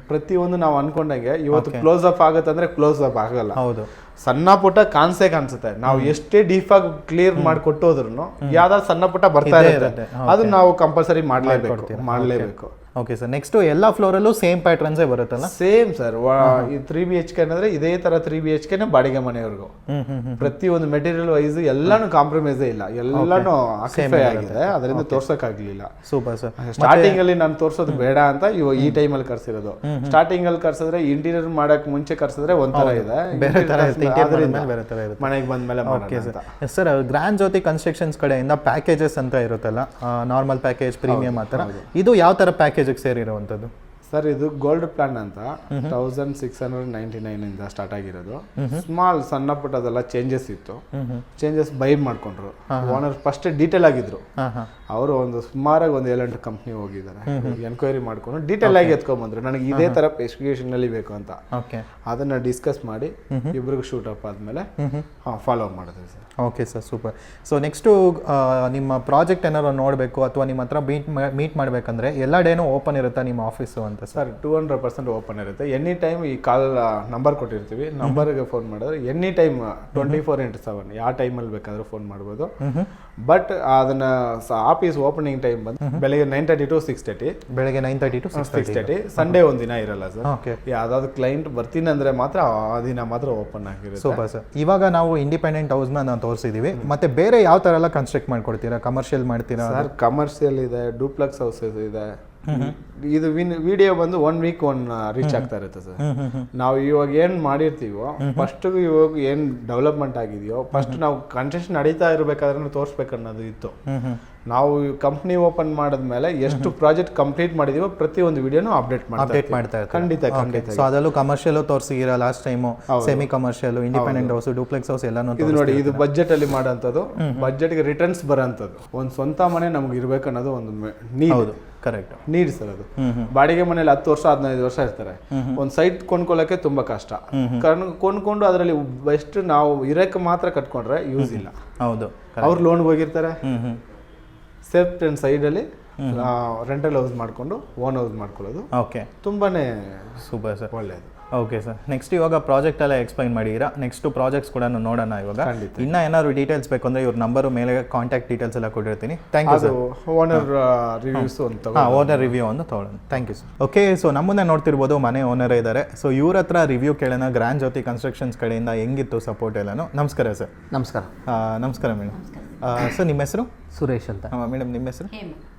B: ಪ್ರತಿಯೊಂದು ನಾವು ಅನ್ಕೊಂಡಂಗೆ ಇವತ್ತು ಕ್ಲೋಸ್ ಅಪ್ ಆಗುತ್ತಂದ್ರೆ ಕ್ಲೋಸ್ ಅಪ್ ಆಗಲ್ಲ.
A: ಹೌದು.
B: ಸಣ್ಣ ಪುಟ್ಟ ಕಾಣಿಸೇ ಕಾಣಿಸುತ್ತೆ. ನಾವು ಎಷ್ಟೇ ಡೀಪ್ ಆಗಿ ಕ್ಲಿಯರ್ ಮಾಡಿ ಕೊಟ್ಟೋದ್ರು ಯಾವ್ದಾದ್ರು ಸಣ್ಣ ಪುಟ್ಟ ಬರ್ತಾ ಇರುತ್ತೆ.
A: ಅದನ್ನ
B: ಅದು ನಾವು ಕಂಪಲ್ಸರಿ ಮಾಡ್ಲೇಬೇಕು. ಮಾಡ್ಲೇಬೇಕು.
A: ಓಕೆ ಸರ್ ನೆಕ್ಸ್ಟ್ ಎಲ್ಲ ಫ್ಲೋರಲ್ಲೂ ಸೇಮ್ ಪ್ಯಾಟ್ರನ್ಸೇ ಬರುತ್ತಲ್ಲ?
B: ಸೇಮ್ ಸರ್ ಈ ತ್ರೀ ಬಿ ಎಚ್ ಕೆ ಅಂದ್ರೆ ಇದೇ ತರ ತ್ರೀ ಬಿ ಎಚ್ ಕೆನೆ ಬಾಡಿಗೆ ಮನೆಯವ್ರಿಗೂ.
A: ಪ್ರತಿ
B: ಒಂದು ಮೆಟೀರಿಯಲ್ ವೈಸ್ ಎಲ್ಲಾನು ಕಾಂಪ್ರಮೈಸೇ ಇಲ್ಲ. ಎಲ್ಲಾನು ಆಗಿದೆ. ಅದರಿಂದ ತೋರ್ಸಕ್ ಆಗ್ಲಿಲ್ಲ
A: ಸೂಪರ್ ಸರ್
B: ಸ್ಟಾರ್ಟಿಂಗ್ ಅಲ್ಲಿ ನಾನು ತೋರ್ಸೋದು ಬೇಡ ಅಂತ ಇವಾಗ ಈ ಟೈಮ್ ಅಲ್ಲಿ ಕರ್ಸಿರೋದು. ಸ್ಟಾರ್ಟಿಂಗ್ ಅಲ್ಲಿ ಕರ್ಸಿದ್ರೆ ಇಂಟೀರಿಯರ್ ಮಾಡಕ್ ಮುಂಚೆ ಕರ್ಸಿದ್ರೆ ಒಂಥರ ಇದೆ.
A: ಬೇರೆ ತರ
B: ಮನೆಗೆ ಬಂದ್ಮೇಲೆ
A: okay sir. Sir grand Jyothi constructions ಕಡೆಯಿಂದ ಪ್ಯಾಕೇಜಸ್ ಅಂತ ಇರುತ್ತಲ್ಲ ನಾರ್ಮಲ್ ಪ್ಯಾಕೇಜ್ ಪ್ರೀಮಿಯಂ ಆ ಥರ ಇದು ಯಾವ ಥರ ಪ್ಯಾಕೇಜಿಗೆ ಸೇರಿರುವಂಥದ್ದು.
B: ಸರ್ ಇದು ಗೋಲ್ಡ್ ಪ್ಲಾನ್ ಅಂತ thousand six hundred ninety nine ಇಂದ ಸ್ಟಾರ್ಟ್ ಆಗಿರೋದು. ಸ್ಮಾಲ್ ಸಣ್ಣ ಪುಟ್ಟದೆಲ್ಲ ಚೇಂಜಸ್ ಇತ್ತು. ಚೇಂಜಸ್ ಬೈ ಮಾಡ್ಕೊಂಡ್ರು. ಓನರ್ ಫಸ್ಟ್ ಡೀಟೇಲ್ ಆಗಿದ್ರು. ಅವರು ಒಂದು ಸುಮಾರಾಗಿ ಒಂದು ಏಳೆಂಟು ಕಂಪ್ನಿ ಹೋಗಿದ್ದಾರೆ. ಎನ್ಕ್ವೈರಿ ಮಾಡ್ಕೊಂಡು ಡೀಟೇಲ್ ಆಗಿ ಎತ್ಕೊಂಡ್ಬಂದ್ರು. ನನಗೆ ಇದೇ ತರ ಸ್ಪೆಸಿಫಿಕೇಶನ್ ಅಲ್ಲಿ ಬೇಕು ಅಂತ.
A: ಓಕೆ
B: ಅದನ್ನ ಡಿಸ್ಕಸ್ ಮಾಡಿ ಇಬ್ರಿಗೂ ಶೂಟ್ ಅಪ್ ಆದ್ಮೇಲೆ ಫಾಲೋ ಮಾಡಿದ್ವಿ sir.
A: Okay sir super so next ನಿಮ್ಮ ಪ್ರಾಜೆಕ್ಟ್ ಏನಾದ್ರು ನೋಡಬೇಕು ಅಥವಾ ನಿಮ್ಮ ಹತ್ರ ಮೀಟ್ ಮೀಟ್ ಮಾಡಬೇಕಂದ್ರೆ ಎಲ್ಲ ಡೇನೂ ಓಪನ್ ಇರುತ್ತಾ ನಿಮ್ಮ ಆಫೀಸು ಅಂತ sir
B: two hundred percent open ಇರುತ್ತೆ. ಎನಿ ಟೈಮ್ ಈ ಕಾಲ್ ನಂಬರ್ ಕೊಟ್ಟಿರ್ತೀವಿ. ನಂಬರ್ಗೆ ಫೋನ್ ಮಾಡಿದ್ರೆ any time twenty four into seven ಯಾವ ಟೈಮಲ್ಲಿ ಬೇಕಾದರೂ ಫೋನ್ ಮಾಡ್ಬೋದು. ಬಟ್ ಅದನ್ನು ಆಫೀಸ್ ಓಪನಿಂಗ್ ಟೈಮ್ ಬಂದು ಬೆಳಗ್ಗೆ nine thirty to six thirty
A: ಬೆಳಗ್ಗೆ nine thirty to six
B: thirty Sunday ಒಂದು ದಿನ ಇರಲ್ಲ ಸರ್ ಯಾವುದಾದ್ರು ಕ್ಲೈಂಟ್ ಬರ್ತೀನಿ ಅಂದರೆ ಮಾತ್ರ ಆ ದಿನ ಮಾತ್ರ ಓಪನ್ ಆಗಿರುತ್ತೆ.
A: ಸೂಪರ್ ಸರ್ ಇವಾಗ ನಾವು ಇಂಡಿಪೆಂಡೆಂಟ್ ಹೌಸ್ನ ನಾವು ತೋರಿಸಿದ್ದೀವಿ ಮತ್ತೆ ಬೇರೆ ಯಾವ ಥರ ಎಲ್ಲ ಕನ್ಸ್ಟ್ರಕ್ಟ್ ಮಾಡ್ಕೊಡ್ತೀರಾ? ಕಮರ್ಷಿಯಲ್ ಮಾಡ್ತೀರಾ?
B: ಸರ್ ಕಮರ್ಷಿಯಲ್ ಇದೆ ಡೂಪ್ಲೆಕ್ಸ್ ಹೌಸಸ್ ಇದೆ. ಇದು ವಿನ್ ವಿಡಿಯೋ ಬಂದು ಒನ್ ವೀಕ್ ಒನ್ ರೀಚ್ ಆಗ್ತಾ ಇರುತ್ತೆ ಸರ್. ನಾವು ಇವಾಗ ಏನ್ ಮಾಡಿರ್ತೀವೋ ಫಸ್ಟ್ ಇವಾಗ ಏನ್ ಡೆವಲಪ್ಮೆಂಟ್ ಆಗಿದೆಯೋ ಫಸ್ಟ್ ನಾವು ಕನ್ಸ್ಟ್ರಕ್ಷನ್ ನಡೀತಾ ಇರಬೇಕಾದ್ರೆ ತೋರಿಸ್ಬೇಕು ಅನ್ನೋದು ಇತ್ತು. ನಾವು ಕಂಪ್ನಿ ಓಪನ್ ಮಾಡಿದ್ಮೇಲೆ ಎಷ್ಟು ಪ್ರಾಜೆಕ್ಟ್ ಕಂಪ್ಲೀಟ್ ಮಾಡಿದೀವೋ ಪ್ರತಿ ಒಂದು ವಿಡಿಯೋನು ಅಪ್ಡೇಟ್
A: ಅಪ್ಡೇಟ್
B: ಮಾಡ್ತಾ ಖಂಡಿತ ಖಂಡಿತ.
A: ಸೊ ಅದರಲ್ಲೂ commercial ತೋರಿಸಿದ್ದೀರಾ last time semi commercial independent house duplex house ಎಲ್ಲಾನು
B: ಇದು ನೋಡಿ ಇದು ಬಜೆಟ್ ಅಲ್ಲಿ ಮಾಡೋಂಥದ್ದು ಬಜೆಟ್ಗೆ ರಿಟರ್ನ್ಸ್ ಬರೋಂಥದ್ದು. ಒಂದು ಸ್ವಂತ ಮನೆ ನಮ್ಗೆ ಇರಬೇಕು ಅನ್ನೋದು ಒಂದು ನೀ
A: ಹೌದು. ಕರೆಕ್ಟ್.
B: ನೀಡ್ ಸರ್ ಅದು. ಬಾಡಿಗೆ ಮನೇಲಿ ಹತ್ತು ವರ್ಷ ಹದಿನೈದು ವರ್ಷ ಇರ್ತಾರೆ. ಒಂದು ಸೈಟ್ ಕೊಂಡ್ಕೊಳ್ಳೋಕೆ ತುಂಬಾ ಕಷ್ಟ. ಕಾರಣ ಕೊಂಡ್ಕೊಂಡು ಅದರಲ್ಲಿ ಬೆಸ್ಟ್ ನಾವು ಇರಕ್ಕೆ ಮಾತ್ರ ಕಟ್ಕೊಂಡ್ರೆ ಯೂಸ್ ಇಲ್ಲ.
A: ಹೌದು.
B: ಅವ್ರು ಲೋನ್ಗೆ ಹೋಗಿರ್ತಾರೆ. ಸೇಫ್ಟ್ ಅಂಡ್ ಸೈಡಲ್ಲಿ ರೆಂಟಲ್ ಹೌಸ್ ಮಾಡ್ಕೊಂಡು ಓನ್ ಹೌಸ್ ಮಾಡ್ಕೊಳ್ಳೋದು.
A: ಓಕೆ
B: ತುಂಬಾನೇ
A: ಸೂಪರ್ ಸರ್
B: ಒಳ್ಳೆಯದು.
A: ಓಕೆ ಸರ್ ನೆಕ್ಸ್ಟ್ ಇವಾಗ ಪ್ರಾಜೆಕ್ಟ್ ಎಲ್ಲ ಎಕ್ಸ್ಪ್ಲೈನ್ ಮಾಡಿದೀರಾ ನೆಕ್ಸ್ಟ್ ಪ್ರಾಜೆಕ್ಟ್ಸ್ ಕೂಡ ನೋಡೋಣ ಇವಾಗ. ಇನ್ನ ಏನಾದ್ರು ಡೀಟೇಲ್ಸ್ ಬೇಕು ಅಂದ್ರೆ ಇವ್ರ ನಂಬರ್ ಮೇಲೆ ಕಾಂಟ್ಯಾಕ್ಟ್ ಡೀಟೇಲ್ಸ್ ಎಲ್ಲ ಕೊಟ್ಟಿರ್ತೀನಿ. Thank you sir
B: owner reviews ಅಂತ
A: ಹಾಂ ಓನರ್ ರಿವ್ಯೂ ಒಂದು ತೊಗೊಳ್ಳೋಣ. Thank you sir okay so ನಮ್ಮನ್ನೇ ನೋಡ್ತಿರ್ಬೋದು ಮನೆ ಓನರ್ ಇದ್ದಾರೆ ಸೊ ಇವ್ರ ಹತ್ರ ರಿವ್ಯೂ ಕೇಳೋಣ ಗ್ರ್ಯಾಂಡ್ ಜ್ಯೋತಿ ಕನ್ಸ್ಟ್ರಕ್ಷನ್ಸ್ ಕಡೆಯಿಂದ ಹೆಂಗಿತ್ತು ಸಪೋರ್ಟ್ ಎಲ್ಲನೂ. ನಮಸ್ಕಾರ ಸರ್
C: ನಮಸ್ಕಾರ.
A: ನಮಸ್ಕಾರ ಮೇಡಮ್ ಸರ್ ನಿಮ್ಮ ಹೆಸರು?
C: ಸುರೇಶ್ ಅಂತ.
A: ಮೇಡಮ್ ನಿಮ್ಮ ಹೆಸರು?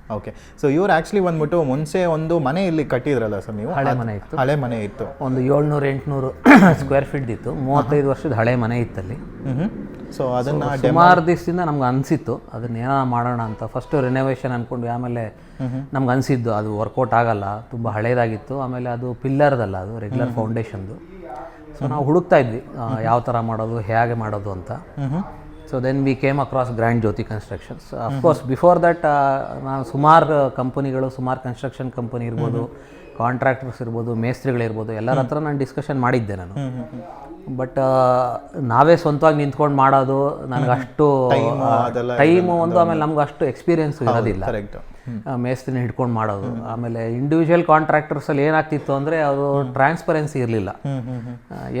A: ಓಕೆ ಸೊ ಇವ್ರು ಆ್ಯಕ್ಚುಲಿ ಬಂದ್ಬಿಟ್ಟು ಮುಂಚೆ ಒಂದು ಮನೆ ಇಲ್ಲಿ ಕಟ್ಟಿದ್ರಲ್ಲ ಸರ್ ನೀವು?
C: ಹಳೆ ಮನೆ ಇತ್ತು.
A: ಹಳೆ ಮನೆ ಇತ್ತು.
C: ಒಂದು ಏಳ್ನೂರು ಎಂಟುನೂರು <coughs> ಸ್ಕ್ವೇರ್ ಫೀಟ್ ಇತ್ತು. ಮೂವತ್ತೈದು ವರ್ಷದ ಹಳೆ ಮನೆ ಇತ್ತಲ್ಲಿ.
A: ಸೊ ಅದನ್ನು
C: ಸುಮಾರು ದಿವಸದಿಂದ ನಮ್ಗೆ ಅನಿಸಿತ್ತು ಅದನ್ನ ಏನೋ ಮಾಡೋಣ ಅಂತ. ಫಸ್ಟು ರಿನೋವೇಷನ್ ಅಂದ್ಕೊಂಡು ಆಮೇಲೆ ನಮ್ಗೆ ಅನಿಸಿದ್ದು ಅದು ವರ್ಕೌಟ್ ಆಗಲ್ಲ ತುಂಬ ಹಳೇದಾಗಿತ್ತು. ಆಮೇಲೆ ಅದು ಪಿಲ್ಲರ್ದಲ್ಲ ಅದು ರೆಗ್ಯುಲರ್ ಫೌಂಡೇಶನ್ದು ಸೊ ನಾವು ಹುಡುಕ್ತಾ ಇದ್ವಿ ಯಾವ ಥರ ಮಾಡೋದು ಹೇಗೆ ಮಾಡೋದು ಅಂತ. So then we came across grand Jyothi constructions of course before that ನಾನು ಸುಮಾರು ಕಂಪನಿಗಳು ಸುಮಾರು ಕನ್ಸ್ಟ್ರಕ್ಷನ್ ಕಂಪನಿ ಇರ್ಬೋದು ಕಾಂಟ್ರಾಕ್ಟರ್ಸ್ ಇರ್ಬೋದು ಮೇಸ್ತ್ರಿಗಳಿರ್ಬೋದು ಎಲ್ಲರ ಹತ್ರ ನಾನು ಡಿಸ್ಕಷನ್ ಮಾಡಿದ್ದೆ ನಾನು. ಬಟ್ ನಾವೇ ಸ್ವಂತವಾಗಿ ನಿಂತ್ಕೊಂಡು ಮಾಡೋದು ನನಗೆ ಅಷ್ಟು ಟೈಮು ಒಂದು ಆಮೇಲೆ ನಮ್ಗೆ ಅಷ್ಟು ಎಕ್ಸ್ಪೀರಿಯನ್ಸ್ ಇರೋದಿಲ್ಲ. ಮೇಸ್ತ್ರಿನ ಹಿಡ್ಕೊಂಡು ಮಾಡೋದು. ಆಮೇಲೆ ಇಂಡಿವಿಜುವಲ್ ಕಾಂಟ್ರಾಕ್ಟರ್ಸಲ್ಲಿ ಏನಾಗ್ತಿತ್ತು ಅಂದರೆ ಅದು ಟ್ರಾನ್ಸ್ಪರೆನ್ಸಿ ಇರಲಿಲ್ಲ.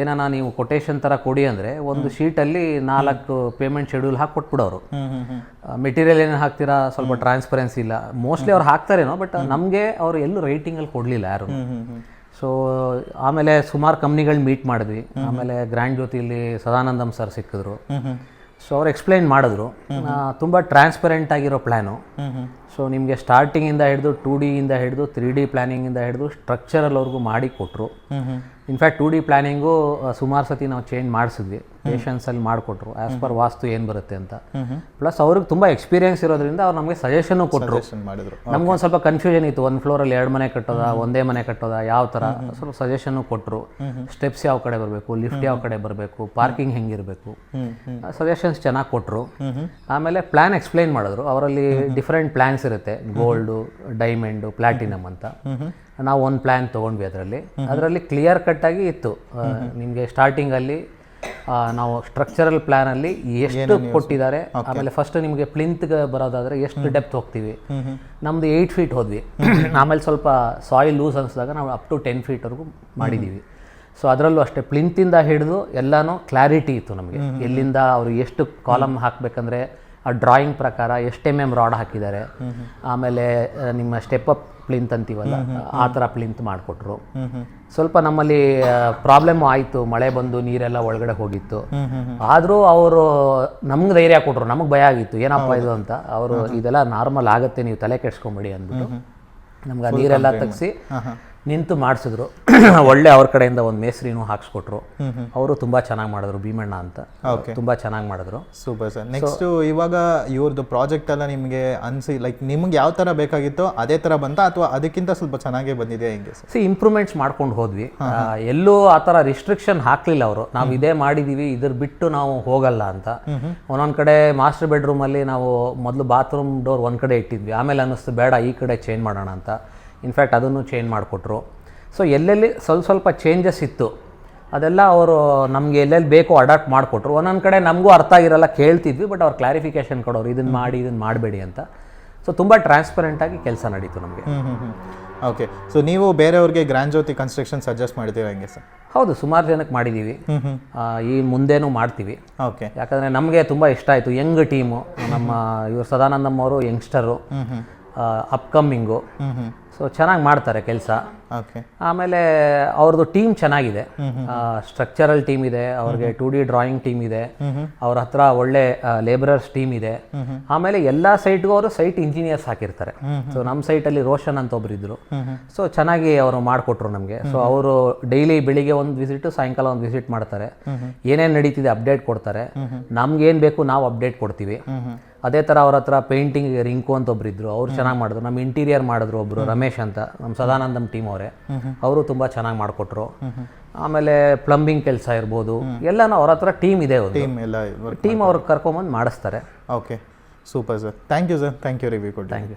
C: ಏನಾನ ನೀವು ಕೊಟೇಶನ್ ಥರ ಕೊಡಿ ಅಂದರೆ ಒಂದು ಶೀಟಲ್ಲಿ ನಾಲ್ಕು ಪೇಮೆಂಟ್ ಶೆಡ್ಯೂಲ್ ಹಾಕಿ ಕೊಟ್ಬಿಡೋರು. ಮೆಟೀರಿಯಲ್ ಏನು ಹಾಕ್ತೀರಾ? ಸ್ವಲ್ಪ ಟ್ರಾನ್ಸ್ಪರೆನ್ಸಿ ಇಲ್ಲ. ಮೋಸ್ಟ್ಲಿ ಅವ್ರು ಹಾಕ್ತಾರೇನೋ ಬಟ್ ನಮಗೆ ಅವರು ಎಲ್ಲೂ ರೈಟಿಂಗಲ್ಲಿ ಕೊಡಲಿಲ್ಲ ಯಾರು. ಸೊ ಆಮೇಲೆ ಸುಮಾರು ಕಂಪ್ನಿಗಳು ಮೀಟ್ ಮಾಡಿದ್ವಿ. ಆಮೇಲೆ ಗ್ರ್ಯಾಂಡ್ ಜ್ಯೋತಿಲಿ ಸದಾನಂದಂ ಸರ್ ಸಿಕ್ಕಿದ್ರು. ಸೊ ಅವ್ರು ಎಕ್ಸ್ಪ್ಲೈನ್ ಮಾಡಿದ್ರು. ತುಂಬ ಟ್ರಾನ್ಸ್ಪರೆಂಟ್ ಆಗಿರೋ ಪ್ಲ್ಯಾನು ಸೊ ನಿಮಗೆ ಸ್ಟಾರ್ಟಿಂಗಿಂದ ಹಿಡಿದು ಟೂ ಡಿಯಿಂದ ಹಿಡಿದು ತ್ರೀ ಡಿ ಪ್ಲ್ಯಾನಿಂಗಿಂದ ಹಿಡಿದು ಸ್ಟ್ರಕ್ಚರಲ್ವರೆಗೂ ಮಾಡಿ ಕೊಟ್ಟರು ಇನ್ಫ್ಯಾಕ್ಟ್ ಟೂ ಡಿ ಪ್ಲ್ಯಾನಿಂಗು ಸುಮಾರು ಸತಿ ನಾವು ಚೇಂಜ್ ಮಾಡಿಸಿದ್ವಿ. ಪೇಷನ್ಸಲ್ಲಿ ಮಾಡಿಕೊಟ್ರು. ಆ್ಯಸ್ ಪರ್ ವಾಸ್ತು ಏನು ಬರುತ್ತೆ ಅಂತ. ಪ್ಲಸ್ ಅವ್ರಿಗೆ ತುಂಬ ಎಕ್ಸ್ಪೀರಿಯನ್ಸ್ ಇರೋದ್ರಿಂದ ಅವ್ರು ನಮಗೆ ಸಜೆಷನ್ನು ಕೊಟ್ಟರು ನಮ್ಗೊಂದು ಸ್ವಲ್ಪ ಕನ್ಫ್ಯೂಷನ್ ಇತ್ತು. ಒಂದು ಫ್ಲೋರಲ್ಲಿ ಎರಡು ಮನೆ ಕಟ್ಟೋದ ಒಂದೇ ಮನೆ ಕಟ್ಟೋದ ಯಾವ ಥರ ಸ್ವಲ್ಪ ಸಜೆಷನ್ನು ಕೊಟ್ಟರು ಸ್ಟೆಪ್ಸ್ ಯಾವ ಕಡೆ ಬರಬೇಕು? ಲಿಫ್ಟ್ ಯಾವ ಕಡೆ ಬರಬೇಕು? ಪಾರ್ಕಿಂಗ್ ಹೆಂಗಿರಬೇಕು? ಸಜೆಷನ್ಸ್ ಚೆನ್ನಾಗಿ ಕೊಟ್ಟರು ಆಮೇಲೆ ಪ್ಲ್ಯಾನ್ ಎಕ್ಸ್ಪ್ಲೈನ್ ಮಾಡಿದ್ರು. ಅವರಲ್ಲಿ ಡಿಫ್ರೆಂಟ್ ಪ್ಲ್ಯಾನ್ಸ್ ಇರುತ್ತೆ ಗೋಲ್ಡು ಡೈಮಂಡು ಪ್ಲಾಟಿನಮ್ ಅಂತ. ನಾವು ಒಂದು ಪ್ಲ್ಯಾನ್ ತೊಗೊಂಡ್ವಿ ಅದರಲ್ಲಿ. ಅದರಲ್ಲಿ ಕ್ಲಿಯರ್ ಕಟ್ಟಾಗಿ ಇತ್ತು. ನಿಮಗೆ ಸ್ಟಾರ್ಟಿಂಗಲ್ಲಿ ನಾವು ಸ್ಟ್ರಕ್ಚರಲ್ ಪ್ಲ್ಯಾನಲ್ಲಿ ಎಷ್ಟು ಕೊಟ್ಟಿದ್ದಾರೆ ಆಮೇಲೆ ಫಸ್ಟ್ ನಿಮಗೆ ಪ್ಲಿಂತ್ಗೆ ಬರೋದಾದ್ರೆ ಎಷ್ಟು ಡೆಪ್ತ್ ಹೋಗ್ತೀವಿ? ನಮ್ದು ಏಯ್ಟ್ ಫೀಟ್ ಹೋದ್ವಿ. ಆಮೇಲೆ ಸ್ವಲ್ಪ ಸಾಯಿಲ್ ಲೂಸ್ ಅನಿಸಿದಾಗ ನಾವು ಅಪ್ ಟು ಟೆನ್ ಫೀಟ್ವರೆಗೂ ಮಾಡಿದ್ದೀವಿ ಸೊ ಅದರಲ್ಲೂ ಅಷ್ಟೇ ಪ್ಲಿಂತಿಂದ ಹಿಡಿದು ಎಲ್ಲನೂ ಕ್ಲಾರಿಟಿ ಇತ್ತು ನಮಗೆ. ಎಲ್ಲಿಂದ ಅವರು ಎಷ್ಟು ಕಾಲಮ್ ಹಾಕಬೇಕಂದ್ರೆ ಆ ಡ್ರಾಯಿಂಗ್ ಪ್ರಕಾರ ಎಷ್ಟು ಎಂ ಎಂ ರಾಡ್ ಹಾಕಿದ್ದಾರೆ. ಆಮೇಲೆ ನಿಮ್ಮ ಸ್ಟೆಪ್ ಅಪ್ ಪ್ಲಿಂತ್ ಅಂತೀವಲ್ಲ ಆ ಥರ ಪ್ಲಿಂತ್ ಮಾಡಿಕೊಟ್ರು. ಸ್ವಲ್ಪ ನಮ್ಮಲ್ಲಿ ಪ್ರಾಬ್ಲಮ್ ಆಯಿತು ಮಳೆ ಬಂದು ನೀರೆಲ್ಲ ಒಳಗಡೆ ಹೋಗಿತ್ತು. ಆದರೂ ಅವರು ನಮ್ಗೆ ಧೈರ್ಯ ಕೊಟ್ಟರು ನಮಗೆ ಭಯ ಆಗಿತ್ತು ಏನಪ್ಪ ಇದು ಅಂತ. ಅವರು ಇದೆಲ್ಲ ನಾರ್ಮಲ್ ಆಗುತ್ತೆ ನೀವು ತಲೆ ಕೆಡ್ಸ್ಕೊಂಬಿಡಿ ಅಂದ್ಬಿಟ್ಟು ನಮ್ಗೆ ಆ ನೀರೆಲ್ಲ ತೆಗ್ಸಿ ನಿಂತು ಮಾಡಿಸಿದ್ರು. <clears throat> ಒಳ್ಳೆ ಅವ್ರ ಕಡೆಯಿಂದ ಒಂದು ಮೇಸ್ರಿನೂ ಹಾಕ್ಸ್ಕೊಟ್ರು. ಅವರು ತುಂಬಾ ಚೆನ್ನಾಗಿ ಮಾಡಿದ್ರು ಭೀಮಣ್ಣ ಅಂತ. ತುಂಬಾ ಚೆನ್ನಾಗಿ ಮಾಡಿದ್ರು.
A: Super sir. ನೆಕ್ಸ್ಟ್ ಇವಾಗ ಇವ್ರದ್ದು ಪ್ರಾಜೆಕ್ಟ್ ಎಲ್ಲ ನಿಮಗೆ ಅನ್ಸಿ ಲೈಕ್ ನಿಮ್ಗೆ ಯಾವ ತರ ಬೇಕಾಗಿತ್ತೋ ಅದೇ ಥರ ಬಂತ ಅಥವಾ ಅದಕ್ಕಿಂತ ಸ್ವಲ್ಪ ಚೆನ್ನಾಗೇ ಬಂದಿದೆ ಹೆಂಗೆ
C: ಸಿ ಇಂಪ್ರೂವ್ಮೆಂಟ್ಸ್ ಮಾಡ್ಕೊಂಡು ಹೋದ್ವಿ. ಎಲ್ಲೂ ಆ ತರ ರಿಸ್ಟ್ರಿಕ್ಷನ್ ಹಾಕ್ಲಿಲ್ಲ ಅವರು. ನಾವು ಇದೇ ಮಾಡಿದೀವಿ ಇದ್ರ ಬಿಟ್ಟು ನಾವು ಹೋಗಲ್ಲ ಅಂತ. ಒಂದೊಂದ್ ಕಡೆ ಮಾಸ್ಟರ್ ಬೆಡ್ರೂಮಲ್ಲಿ ನಾವು ಮೊದಲು ಬಾತ್ರೂಮ್ ಡೋರ್ ಒಂದ್ ಕಡೆ ಇಟ್ಟಿದ್ವಿ. ಆಮೇಲೆ ಅನ್ನಿಸ್ತು ಬೇಡ ಈ ಕಡೆ ಚೇಂಜ್ ಮಾಡೋಣ ಅಂತ. ಇನ್ಫ್ಯಾಕ್ಟ್ ಅದನ್ನು ಚೇಂಜ್ ಮಾಡಿಕೊಟ್ರು. ಸೊ ಎಲ್ಲೆಲ್ಲಿ ಸ್ವಲ್ಪ ಸ್ವಲ್ಪ ಚೇಂಜಸ್ ಇತ್ತು ಅದೆಲ್ಲ ಅವರು ನಮಗೆ ಎಲ್ಲೆಲ್ಲಿ ಬೇಕೋ ಅಡಾಪ್ಟ್ ಮಾಡಿಕೊಟ್ರು. ಒಂದೊಂದು ಕಡೆ ನಮಗೂ ಅರ್ಥ ಆಗಿರಲ್ಲ ಕೇಳ್ತಿದ್ವಿ ಬಟ್ ಅವ್ರು ಕ್ಲಾರಿಫಿಕೇಶನ್ ಕೊಡೋರು ಇದನ್ನು ಮಾಡಿ ಇದನ್ನು ಮಾಡಬೇಡಿ ಅಂತ. ಸೊ ತುಂಬ ಟ್ರಾನ್ಸ್ಪರೆಂಟಾಗಿ ಕೆಲಸ ನಡೀತು ನಮಗೆ.
A: ಓಕೆ ಸೊ ನೀವು ಬೇರೆಯವ್ರಿಗೆ ಗ್ರ್ಯಾಂಡ್ ಜ್ಯೋತಿ ಕನ್ಸ್ಟ್ರಕ್ಷನ್ ಸಜೆಸ್ಟ್ ಮಾಡ್ತೀವಿ ಹಂಗೆ ಸರ್?
C: ಹೌದು ಸುಮಾರು ಜನಕ್ಕೆ ಮಾಡಿದ್ದೀವಿ ಈ ಮುಂದೇನೂ ಮಾಡ್ತೀವಿ.
A: ಓಕೆ
C: ಯಾಕಂದರೆ ನಮಗೆ ತುಂಬ ಇಷ್ಟ ಆಯಿತು ಯಂಗ್ ಟೀಮು. ನಮ್ಮ ಇವರು ಸದಾನಂದಮ್ ಅವರು ಯಂಗ್ಸ್ಟರು. ಅಪ್ಕಮ್ಮಿಂಗು ಸೊ ಚೆನ್ನಾಗಿ ಮಾಡ್ತಾರೆ ಕೆಲಸ. ಆಮೇಲೆ ಅವ್ರದ್ದು ಟೀಮ್ ಚೆನ್ನಾಗಿದೆ. ಸ್ಟ್ರಕ್ಚರಲ್ ಟೀಮ್ ಇದೆ ಅವ್ರಿಗೆ ಟು ಡಿ ಡ್ರಾಯಿಂಗ್ ಟೀಮ್ ಇದೆ. ಅವ್ರ ಹತ್ರ ಒಳ್ಳೆ ಲೇಬರರ್ಸ್ ಟೀಮ್ ಇದೆ. ಆಮೇಲೆ ಎಲ್ಲ ಸೈಟ್ಗೂ ಅವರು ಸೈಟ್ ಇಂಜಿನಿಯರ್ಸ್ ಹಾಕಿರ್ತಾರೆ. ಸೊ ನಮ್ಮ ಸೈಟಲ್ಲಿ ರೋಷನ್ ಅಂತ ಒಬ್ರು ಇದ್ರು. ಸೊ ಚೆನ್ನಾಗಿ ಅವರು ಮಾಡಿಕೊಟ್ರು ನಮಗೆ. ಸೊ ಅವರು ಡೈಲಿ ಬೆಳಿಗ್ಗೆ ಒಂದು ವಿಸಿಟ್ ಸಾಯಂಕಾಲ ಒಂದು ವಿಸಿಟ್ ಮಾಡ್ತಾರೆ. ಏನೇನು ನಡೀತಿದೆ ಅಪ್ಡೇಟ್ ಕೊಡ್ತಾರೆ. ನಮ್ಗೆ ಏನು ಬೇಕು ನಾವು ಅಪ್ಡೇಟ್ ಕೊಡ್ತೀವಿ. ಅದೇ ಥರ ಅವ್ರ ಹತ್ರ ಪೇಂಟಿಂಗ್ ರಿಂಕು ಅಂತ ಒಬ್ರು ಇದ್ರು. ಅವ್ರು ಚೆನ್ನಾಗಿ ಮಾಡಿದ್ರು. ನಮ್ಮ ಇಂಟೀರಿಯರ್ ಮಾಡಿದ್ರು ಒಬ್ರು ರಮೇಶ್ ಅಂತ ನಮ್ಮ ಸದಾನಂದಂ ಟೀಮ್ ಅವರೇ. ಅವರು ತುಂಬ ಚೆನ್ನಾಗಿ ಮಾಡಿಕೊಟ್ರು. ಆಮೇಲೆ ಪ್ಲಂಬಿಂಗ್ ಕೆಲಸ ಇರ್ಬೋದು ಎಲ್ಲ ಅವ್ರ ಹತ್ರ ಟೀಮ್ ಇದೆ ಒಂದು.
A: ಟೀಮ್ ಎಲ್ಲ
C: ಟೀಮ್ ಅವ್ರಿಗೆ ಕರ್ಕೊಂಬಂದು ಮಾಡಿಸ್ತಾರೆ.
A: Okay super sir thank you sir thank you review good
C: thank you